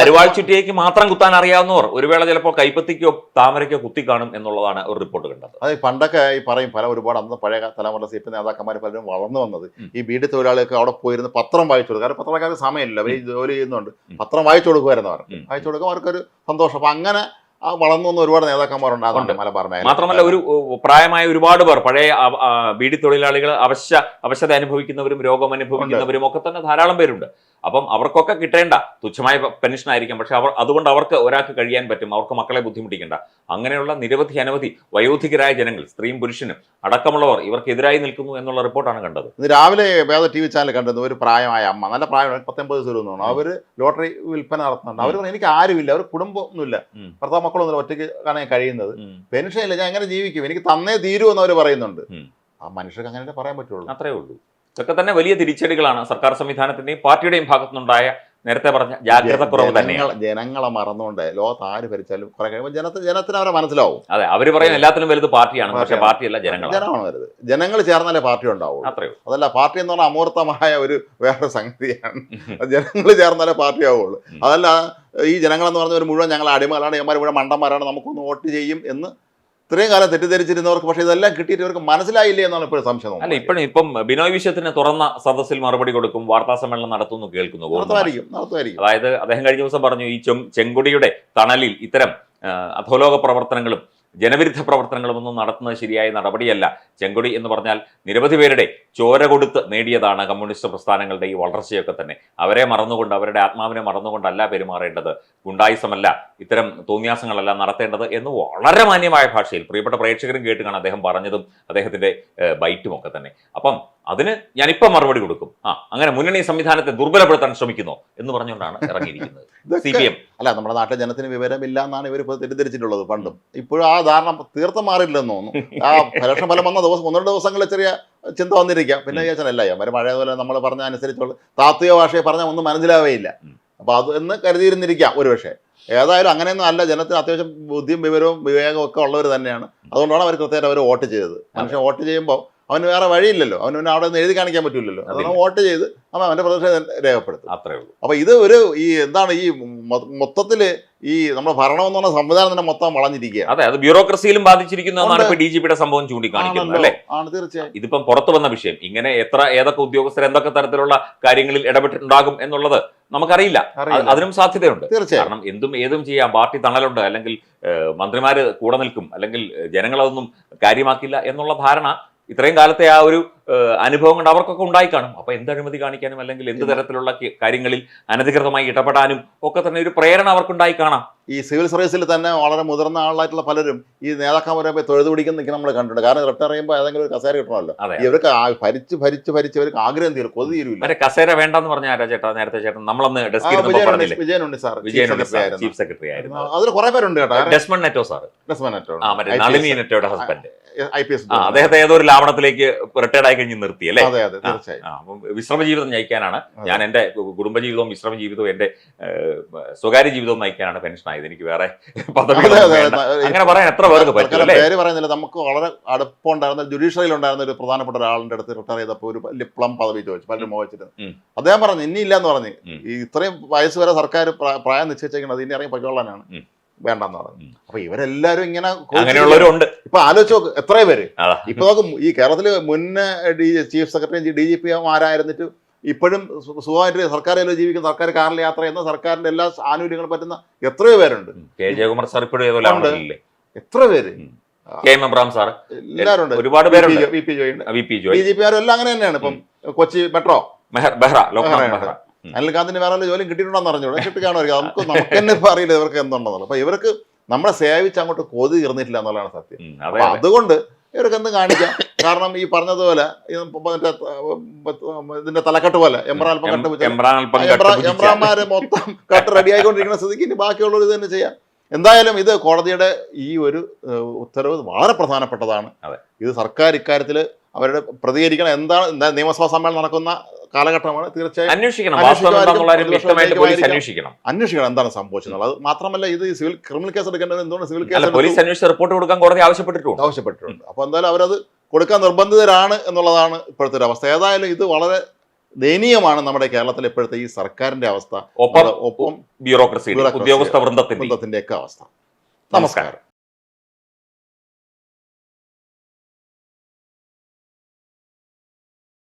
അരിവാൾ ചുറ്റിയേക്ക് മാത്രം കുത്താൻ അറിയാവുന്നവർ ഒരു വേള ചിലപ്പോൾ കൈപ്പത്തിക്കോ താമരയ്ക്കോ കുത്തി കാണും എന്നുള്ളതാണ് ഒരു റിപ്പോർട്ട് കണ്ടത്. അതെ പണ്ടൊക്കെ ഈ പറയും പല ഒരുപാട് അന്ന് പഴയ തലമുറ സി പി നേതാക്കന്മാർ പലരും വളർന്നു വന്നത്. ഈ വീട് തൊഴിലാളികൾക്ക് അവിടെ പോയിരുന്ന് പത്രം വായിച്ചു കൊടുക്കുക കാരണം പത്രക്കാർക്ക് സമയമില്ല അവർ ജോലി ചെയ്യുന്നുണ്ട് പത്രം വായിച്ചു കൊടുക്കുമായിരുന്നു അവർ. വായിച്ചു കൊടുക്കുമ്പോൾ അവർക്കൊരു സന്തോഷം. അപ്പൊ അങ്ങനെ ആ വളർന്നു വന്ന ഒരുപാട് നേതാക്കന്മാരുണ്ടാകുന്നുണ്ട് ഉണ്ട്. മലബാർ മേഖല മാത്രമല്ല ഒരു പ്രായമായ ഒരുപാട് പേർ പഴയ ബീഡി തൊഴിലാളികൾ അവശ്യ അവശത അനുഭവിക്കുന്നവരും രോഗം അനുഭവിക്കുന്നവരും ഒക്കെ തന്നെ ധാരാളം പേരുണ്ട്. അപ്പം അവർക്കൊക്കെ കിട്ടേണ്ട. തുച്ഛമായ പെൻഷൻ ആയിരിക്കും. പക്ഷെ അവർ അതുകൊണ്ട് അവർക്ക് ഒരാൾക്ക് കഴിയാൻ പറ്റും. അവർക്ക് മക്കളെ ബുദ്ധിമുട്ടിക്കേണ്ട. അങ്ങനെയുള്ള നിരവധി അനവധി വയോധികരായ ജനങ്ങൾ സ്ത്രീയും പുരുഷനും അടക്കമുള്ളവർ ഇവർക്കെതിരായി നിൽക്കുന്നു എന്നുള്ള റിപ്പോർട്ടാണ് കണ്ടത്. ഇന്ന് രാവിലെ വേറെ ടി വി ചാനൽ കണ്ടിരുന്നു ഒരു പ്രായമായ അമ്മ. നല്ല പ്രായമാണ്. പത്തൊമ്പത് ദിവസം തോന്നുന്നു. അവർ ലോട്ടറി വിൽപ്പന നടത്തുന്നുണ്ട്. അവർ പറഞ്ഞു എനിക്ക് ആരുമില്ല അവർ കുടുംബമൊന്നുമില്ല ഭർത്താവ് മക്കളൊന്നുമില്ല ഒറ്റയ്ക്ക് കാണാൻ കഴിയുന്നത്. പെൻഷൻ ഇല്ല ഞാൻ എങ്ങനെ ജീവിക്കും? എനിക്ക് തന്നേ തീരുമെന്ന് അവർ പറയുന്നുണ്ട്. ആ മനുഷ്യർക്ക് അങ്ങനെ പറയാൻ പറ്റുള്ളൂ? അത്രേ ഉള്ളൂ. ഇതൊക്കെ തന്നെ വലിയ തിരിച്ചടികളാണ്. സർക്കാർ സംവിധാനത്തിന്റെയും പാർട്ടിയുടെയും ഭാഗത്തുനിന്നുണ്ടായ നേരത്തെ പറഞ്ഞ ജാഗ്രത കുറവ് തന്നെയാണ്. ജനങ്ങളെ മറന്നുകൊണ്ട് ലോകത്ത് ആര് ഭരിച്ചാലും കുറെ കഴിയുമ്പോൾ ജനത്തിന് ജനത്തിന് അവരെ മനസ്സിലാവും. അതെ അവർ പറയുന്ന എല്ലാത്തിനും വലുത് പാർട്ടിയാണ് പക്ഷെ. പാർട്ടിയല്ല ജനങ്ങൾ ജനമാണ് വരുത് ജനങ്ങൾ ചേർന്നാലേ പാർട്ടി ഉണ്ടാവും അത്രയോ അതല്ല പാർട്ടി എന്ന് പറഞ്ഞാൽ അമൂർത്തമായ ഒരു വേറെ സംഗതിയാണ്. ജനങ്ങൾ ചേർന്നാലേ പാർട്ടി ആവുള്ളൂ. ഉം. അതല്ല ഈ ജനങ്ങളെന്ന് പറഞ്ഞ ഒരു മുഴുവൻ ഞങ്ങൾ അടിമകളാണ് ഇവന്മാർ മുഴുവൻ മണ്ടന്മാരാണ് നമുക്കൊന്ന് വോട്ട് ചെയ്യും എന്ന് ഇത്രയും കാലം തെറ്റിദ്ധരിച്ചിരുന്നവർക്ക് പക്ഷേ ഇതെല്ലാം കിട്ടിയിട്ട് ഇവർക്ക് മനസ്സിലായില്ലേ എന്നാണ് ഇപ്പോഴും സംശയം അല്ല. ഇപ്പോഴും ഇപ്പം ബിനോയ് വിശ്വത്തിന് തുറന്ന സദസ്സിൽ മറുപടി കൊടുക്കും വാർത്താ സമ്മേളനം നടത്തുന്നു കേൾക്കുന്നു അതായത് അദ്ദേഹം കഴിഞ്ഞ ദിവസം പറഞ്ഞു ഈ ചെം- ചെങ്കുടിയുടെ തണലിൽ ഇത്തരം അധോലോക പ്രവർത്തനങ്ങളും ജനവിരുദ്ധ പ്രവർത്തനങ്ങളും ഒന്നും നടത്തുന്നത് ശരിയായ നടപടിയല്ല. ചെങ്കുടി എന്ന് പറഞ്ഞാൽ നിരവധി പേരുടെ ചോര കൊടുത്ത് നേടിയതാണ് കമ്മ്യൂണിസ്റ്റ് പ്രസ്ഥാനങ്ങളുടെ ഈ വളർച്ചയൊക്കെ തന്നെ. അവരെ മറന്നുകൊണ്ട് അവരുടെ ആത്മാവിനെ മറന്നുകൊണ്ടല്ല പെരുമാറേണ്ടത്. ഗുണ്ടായുസമല്ല ഇത്തരം തോന്നിയാസങ്ങളല്ല നടത്തേണ്ടത് എന്ന് വളരെ മാന്യമായ ഭാഷയിൽ പ്രിയപ്പെട്ട പ്രേക്ഷകരും കേട്ട് കാണാൻ അദ്ദേഹം പറഞ്ഞതും അദ്ദേഹത്തിന്റെ ബൈറ്റും ഒക്കെ തന്നെ. അപ്പം അതിന് ഞാനിപ്പം മറുപടി കൊടുക്കും. ആ അങ്ങനെ മുന്നണി സംവിധാനത്തെ ദുർബലപ്പെടുത്താൻ ശ്രമിക്കുന്നു എന്ന് പറഞ്ഞുകൊണ്ടാണ് ഇറങ്ങിയിരിക്കുന്നത്. സി പി എം അല്ല നമ്മുടെ നാട്ടിലെ ജനത്തിന് വിവരമില്ല എന്നാണ് ഇവർ ഇപ്പോൾ തെറ്റിദ്ധരിച്ചിട്ടുള്ളത് പണ്ടും. ഇപ്പോഴും ആ ധാരണ തീർത്തും മാറില്ലെന്ന് തോന്നുന്നു. ആ പരീക്ഷ ഫലം വന്ന ദിവസം ഒന്ന് രണ്ട് ദിവസങ്ങളിൽ ചെറിയ ചിന്ത വന്നിരിക്കാം. പിന്നെ വിചാരിച്ചാലല്ല അവർ പോലെ നമ്മൾ പറഞ്ഞ അനുസരിച്ചുള്ള താത്വിക ഭാഷയെ പറഞ്ഞാൽ ഒന്നും മനസ്സിലാവേയില്ല. അപ്പോൾ അപ്പൊ അത് എന്ന് കരുതിയിരുന്നിരിക്കാം ഒരുപക്ഷെ ഏതായാലും അങ്ങനെയൊന്നും അല്ല. ജനത്തിന് അത്യാവശ്യം ബുദ്ധിയും വിവരവും വിവേകവും ഒക്കെ ഉള്ളവർ തന്നെയാണ്. അതുകൊണ്ടാണ് അവർ കൃത്യമായിട്ട് അവർ വോട്ട് ചെയ്തത്. മനുഷ്യൻ വോട്ട് ചെയ്യുമ്പോൾ അവന് വേറെ വഴിയില്ലല്ലോ. അവന് അവിടെ നിന്ന് എഴുതി കാണിക്കാൻ പറ്റില്ലല്ലോ അതുകൊണ്ട് വോട്ട് ചെയ്ത് അവൻ അവന്റെ പ്രതിഷേധം രേഖപ്പെടുത്തും. അത്രേ ഉള്ളൂ. അപ്പോൾ ഇത് ഒരു ഈ എന്താണ് ഈ മൊത്തത്തിൽ ഈ നമ്മുടെ ഭരണം എന്ന് പറഞ്ഞ സംവിധാനം തന്നെ മൊത്തം വളഞ്ഞിരിക്കുക അതെ അത് ബ്യൂറോക്രസിയിലും ബാധിച്ചിരിക്കുന്നു എന്നാണ് ഇപ്പൊ ഡി ജി പിയുടെ സംഭവം ചൂണ്ടിക്കാണിക്കുന്നത് അല്ലേ? ആണ് തീർച്ചയായും. ഇതിപ്പം പുറത്തു വന്ന വിഷയം. ഇങ്ങനെ എത്ര ഏതൊക്കെ ഉദ്യോഗസ്ഥർ എന്തൊക്കെ തരത്തിലുള്ള കാര്യങ്ങളിൽ ഇടപെട്ടിട്ടുണ്ടാകും എന്നുള്ളത് നമുക്കറിയില്ല. അതിനും സാധ്യതയുണ്ട്. തീർച്ചയായും. കാരണം എന്തും ഏതും ചെയ്യാം പാർട്ടി തണലുണ്ട് അല്ലെങ്കിൽ മന്ത്രിമാര് കൂടെ നിൽക്കും അല്ലെങ്കിൽ ജനങ്ങളതൊന്നും കാര്യമാക്കില്ല എന്നുള്ള ധാരണ ഇത്രയും കാലത്തെ ആ ഒരു അനുഭവം കൊണ്ട് അവർക്കൊക്കെ ഉണ്ടായി കാണും അപ്പൊ എന്ത് അഴിമതി കാണിക്കാനും അല്ലെങ്കിൽ എന്ത് തരത്തിലുള്ള കാര്യങ്ങളിൽ അനധികൃതമായി ഇടപെടാനും ഒക്കെ തന്നെ ഒരു പ്രേരണ അവർക്കുണ്ടായി കാണാം ഈ സിവിൽ സർവീസിൽ തന്നെ വളരെ മുതിർന്ന ആളായിട്ടുള്ള പലരും ഈ നേതാക്കന്മാരെ പോയി തൊഴുതു പിടിക്കുന്ന നിൽക്കുന്ന നമ്മൾ കണ്ടിട്ടുണ്ട്. കാരണം റിട്ടയർ ചെയ്യുമ്പോൾ ഏതെങ്കിലും ഒരു കസേര കിട്ടണമല്ലോ. അതെ. ഇവർക്ക് ഭരിച്ച് ഭരിച്ച് ഭരിച്ച് ഇവർക്ക് ആഗ്രഹം തീരും. കൊതി തീരുമില്ല മറ്റേ കസേര വേണ്ടെന്ന് പറഞ്ഞ ആരാ ചേട്ടാ? നേരത്തെ ചേട്ടൻ നമ്മളന്ന് ഡെസ്ക് ഡെസ്കിൽ വിജയനുണ്ട് സാർ. വിജയനുണ്ട്. ചീഫ് സെക്രട്ടറി ആയിരുന്നു. അതിൽ കുറെ പേരുണ്ട് കേട്ടോ. ഡെസ്മൺ നെറ്റോ സാർ ഡെസ്മൺ നെറ്റോ. ആ മറ്റേ നളിനി നെറ്റോയുടെ ഹസ്ബൻഡ് ഐ പി എസ് അദ്ദേഹത്തെ ഏതോ ഒരു ലാവണത്തിലേക്ക് റിട്ടയർഡ് ആയി കഴിഞ്ഞ് നിർത്തി അല്ലേ? അതെ അതെ തീർച്ചയായും. വിശ്രമജീവിതം അപ്പം വിശ്രമ ജീവിതം നയിക്കാനാണ്. ഞാൻ എന്റെ കുടുംബജീവിതവും വിശ്രമ ജീവിതവും എന്റെ സ്വകാര്യ ജീവിതവും നയിക്കാനാണ് പെൻഷൻ ആയത് എനിക്ക് വേറെ പദവി. അങ്ങനെ പറയാൻ എത്ര പേർക്ക് പറ്റും അല്ലേ? പേര് പറയുന്നില്ല. നമുക്ക് വളരെ അടുപ്പമുണ്ടായിരുന്ന ജുഡീഷ്യറിയിൽ ഉണ്ടായിരുന്ന ഒരു പ്രധാനപ്പെട്ട ഒരാളുടെ അടുത്ത് റിട്ടയർ ചെയ്തപ്പോൾ ഒരു വലിയ പ്ലം പദവി ചോദിച്ചു പലരും മോഹിച്ചിട്ട്. അദ്ദേഹം പറഞ്ഞു ഇനി ഇല്ലെന്ന് പറഞ്ഞു. ഈ ഇത്രയും വയസ്സ് വരെ സർക്കാർ പ്രായം നിശ്ചയിച്ചേക്കുന്നത് ഇനി ഇറങ്ങി പൊയ്ക്കൊള്ളാനാണ്. വേണ്ടെന്ന് പറഞ്ഞു. അപ്പൊ ഇവരെല്ലാരും ഇങ്ങനെ അങ്ങനെയുള്ളവരുണ്ട് ഇപ്പൊ ആലോചിച്ച് നോക്ക് എത്ര പേര്. ഇപ്പൊ നോക്കും ഈ കേരളത്തിൽ മുന്നേ D chief secretary D G P ആരായിരുന്നിട്ട് ഇപ്പോഴും സുഖമായിട്ട് സർക്കാരിൽ ജീവിക്കുന്ന സർക്കാർ കാറിൽ യാത്ര ചെയ്യുന്ന സർക്കാരിന്റെ എല്ലാ ആനുകൂല്യങ്ങളും പറ്റുന്ന എത്രയോ പേരുണ്ട്. കെ. ജയകുമാർ സാർ ഇപ്പോഴും എത്ര പേര്? കെ. എം. എബ്രാം സാർ എല്ലാവരും ഉണ്ട് ഒരുപാട് പേരുണ്ട്. വി പി ജോയി ഉണ്ട് ജോയ്. ജി പി ആരും എല്ലാം അങ്ങനെ തന്നെയാണ് ഇപ്പം കൊച്ചി മെട്രോ. ബെഹ്റ ലോക്നാഥ് ബെഹ്റ. അനിൽകാന്തിന് വേറെ കിട്ടിയിട്ടുണ്ടോ ജോലിയും കിട്ടിയിട്ടുണ്ടെന്ന് അറിഞ്ഞൂടെ. കാണുമായിരിക്കും നമുക്ക് നമുക്ക് തന്നെ അറിയില്ല ഇവർക്ക് എന്തുണ്ടെന്നുള്ളത്. അപ്പൊ ഇവർക്ക് നമ്മളെ സേവിച്ച് അങ്ങോട്ട് കൊതി തീർന്നിട്ടില്ല എന്നുള്ളതാണ് സത്യം. അതുകൊണ്ട് ഇവർക്ക് എന്ത് കാണിക്കാം. കാരണം ഈ പറഞ്ഞതുപോലെ ഇതിന്റെ തലക്കെട്ട് പോലെ അല്പം കട്ട്. എംബ്രാന്മാര് മൊത്തം കട്ട് റെഡി ആയിക്കൊണ്ടിരിക്കുന്ന സ്ഥിതിക്ക് ഇനി ബാക്കിയുള്ളവർ ഇത് തന്നെ ചെയ്യാം. എന്തായാലും ഇത് കോടതിയുടെ ഈ ഒരു ഉത്തരവ് വളരെ പ്രധാനപ്പെട്ടതാണ്. ഇത് സർക്കാർ ഇക്കാര്യത്തിൽ അവരുടെ പ്രതികരിക്കണം. എന്താണ് നിയമസഭാ സമ്മേളനം നടക്കുന്ന കാലഘട്ടമാണ്. തീർച്ചയായും അന്വേഷിക്കണം. അന്വേഷിക്കണം. അന്വേഷിക്കണം എന്താണ് സംഭവിച്ചത് അത് മാത്രമല്ല ഇത് സിവിൽ ക്രിമിനൽ കേസ് എടുക്കേണ്ടത് എന്തുകൊണ്ട് സിവിൽ കേസ് പോലീസ് അന്വേഷിച്ച് റിപ്പോർട്ട് കൊടുക്കാൻ കോടതി ആവശ്യപ്പെട്ടിട്ടുണ്ട്? ആവശ്യപ്പെട്ടിട്ടുണ്ട്. അപ്പോൾ എന്തായാലും അവരത് കൊടുക്കാൻ നിർബന്ധിതരാണ് എന്നുള്ളതാണ് ഇപ്പോഴത്തെ ഒരു അവസ്ഥ. ഏതായാലും ഇത് വളരെ ദയനീയമാണ് നമ്മുടെ കേരളത്തിലെ ഇപ്പോഴത്തെ ഈ സർക്കാരിന്റെ അവസ്ഥ. ഒപ്പം ബ്യൂറോക്രസി. ഉദ്യോഗസ്ഥ വൃന്ദത്തിന്റെ ഒക്കെ അവസ്ഥ. നമസ്കാരം.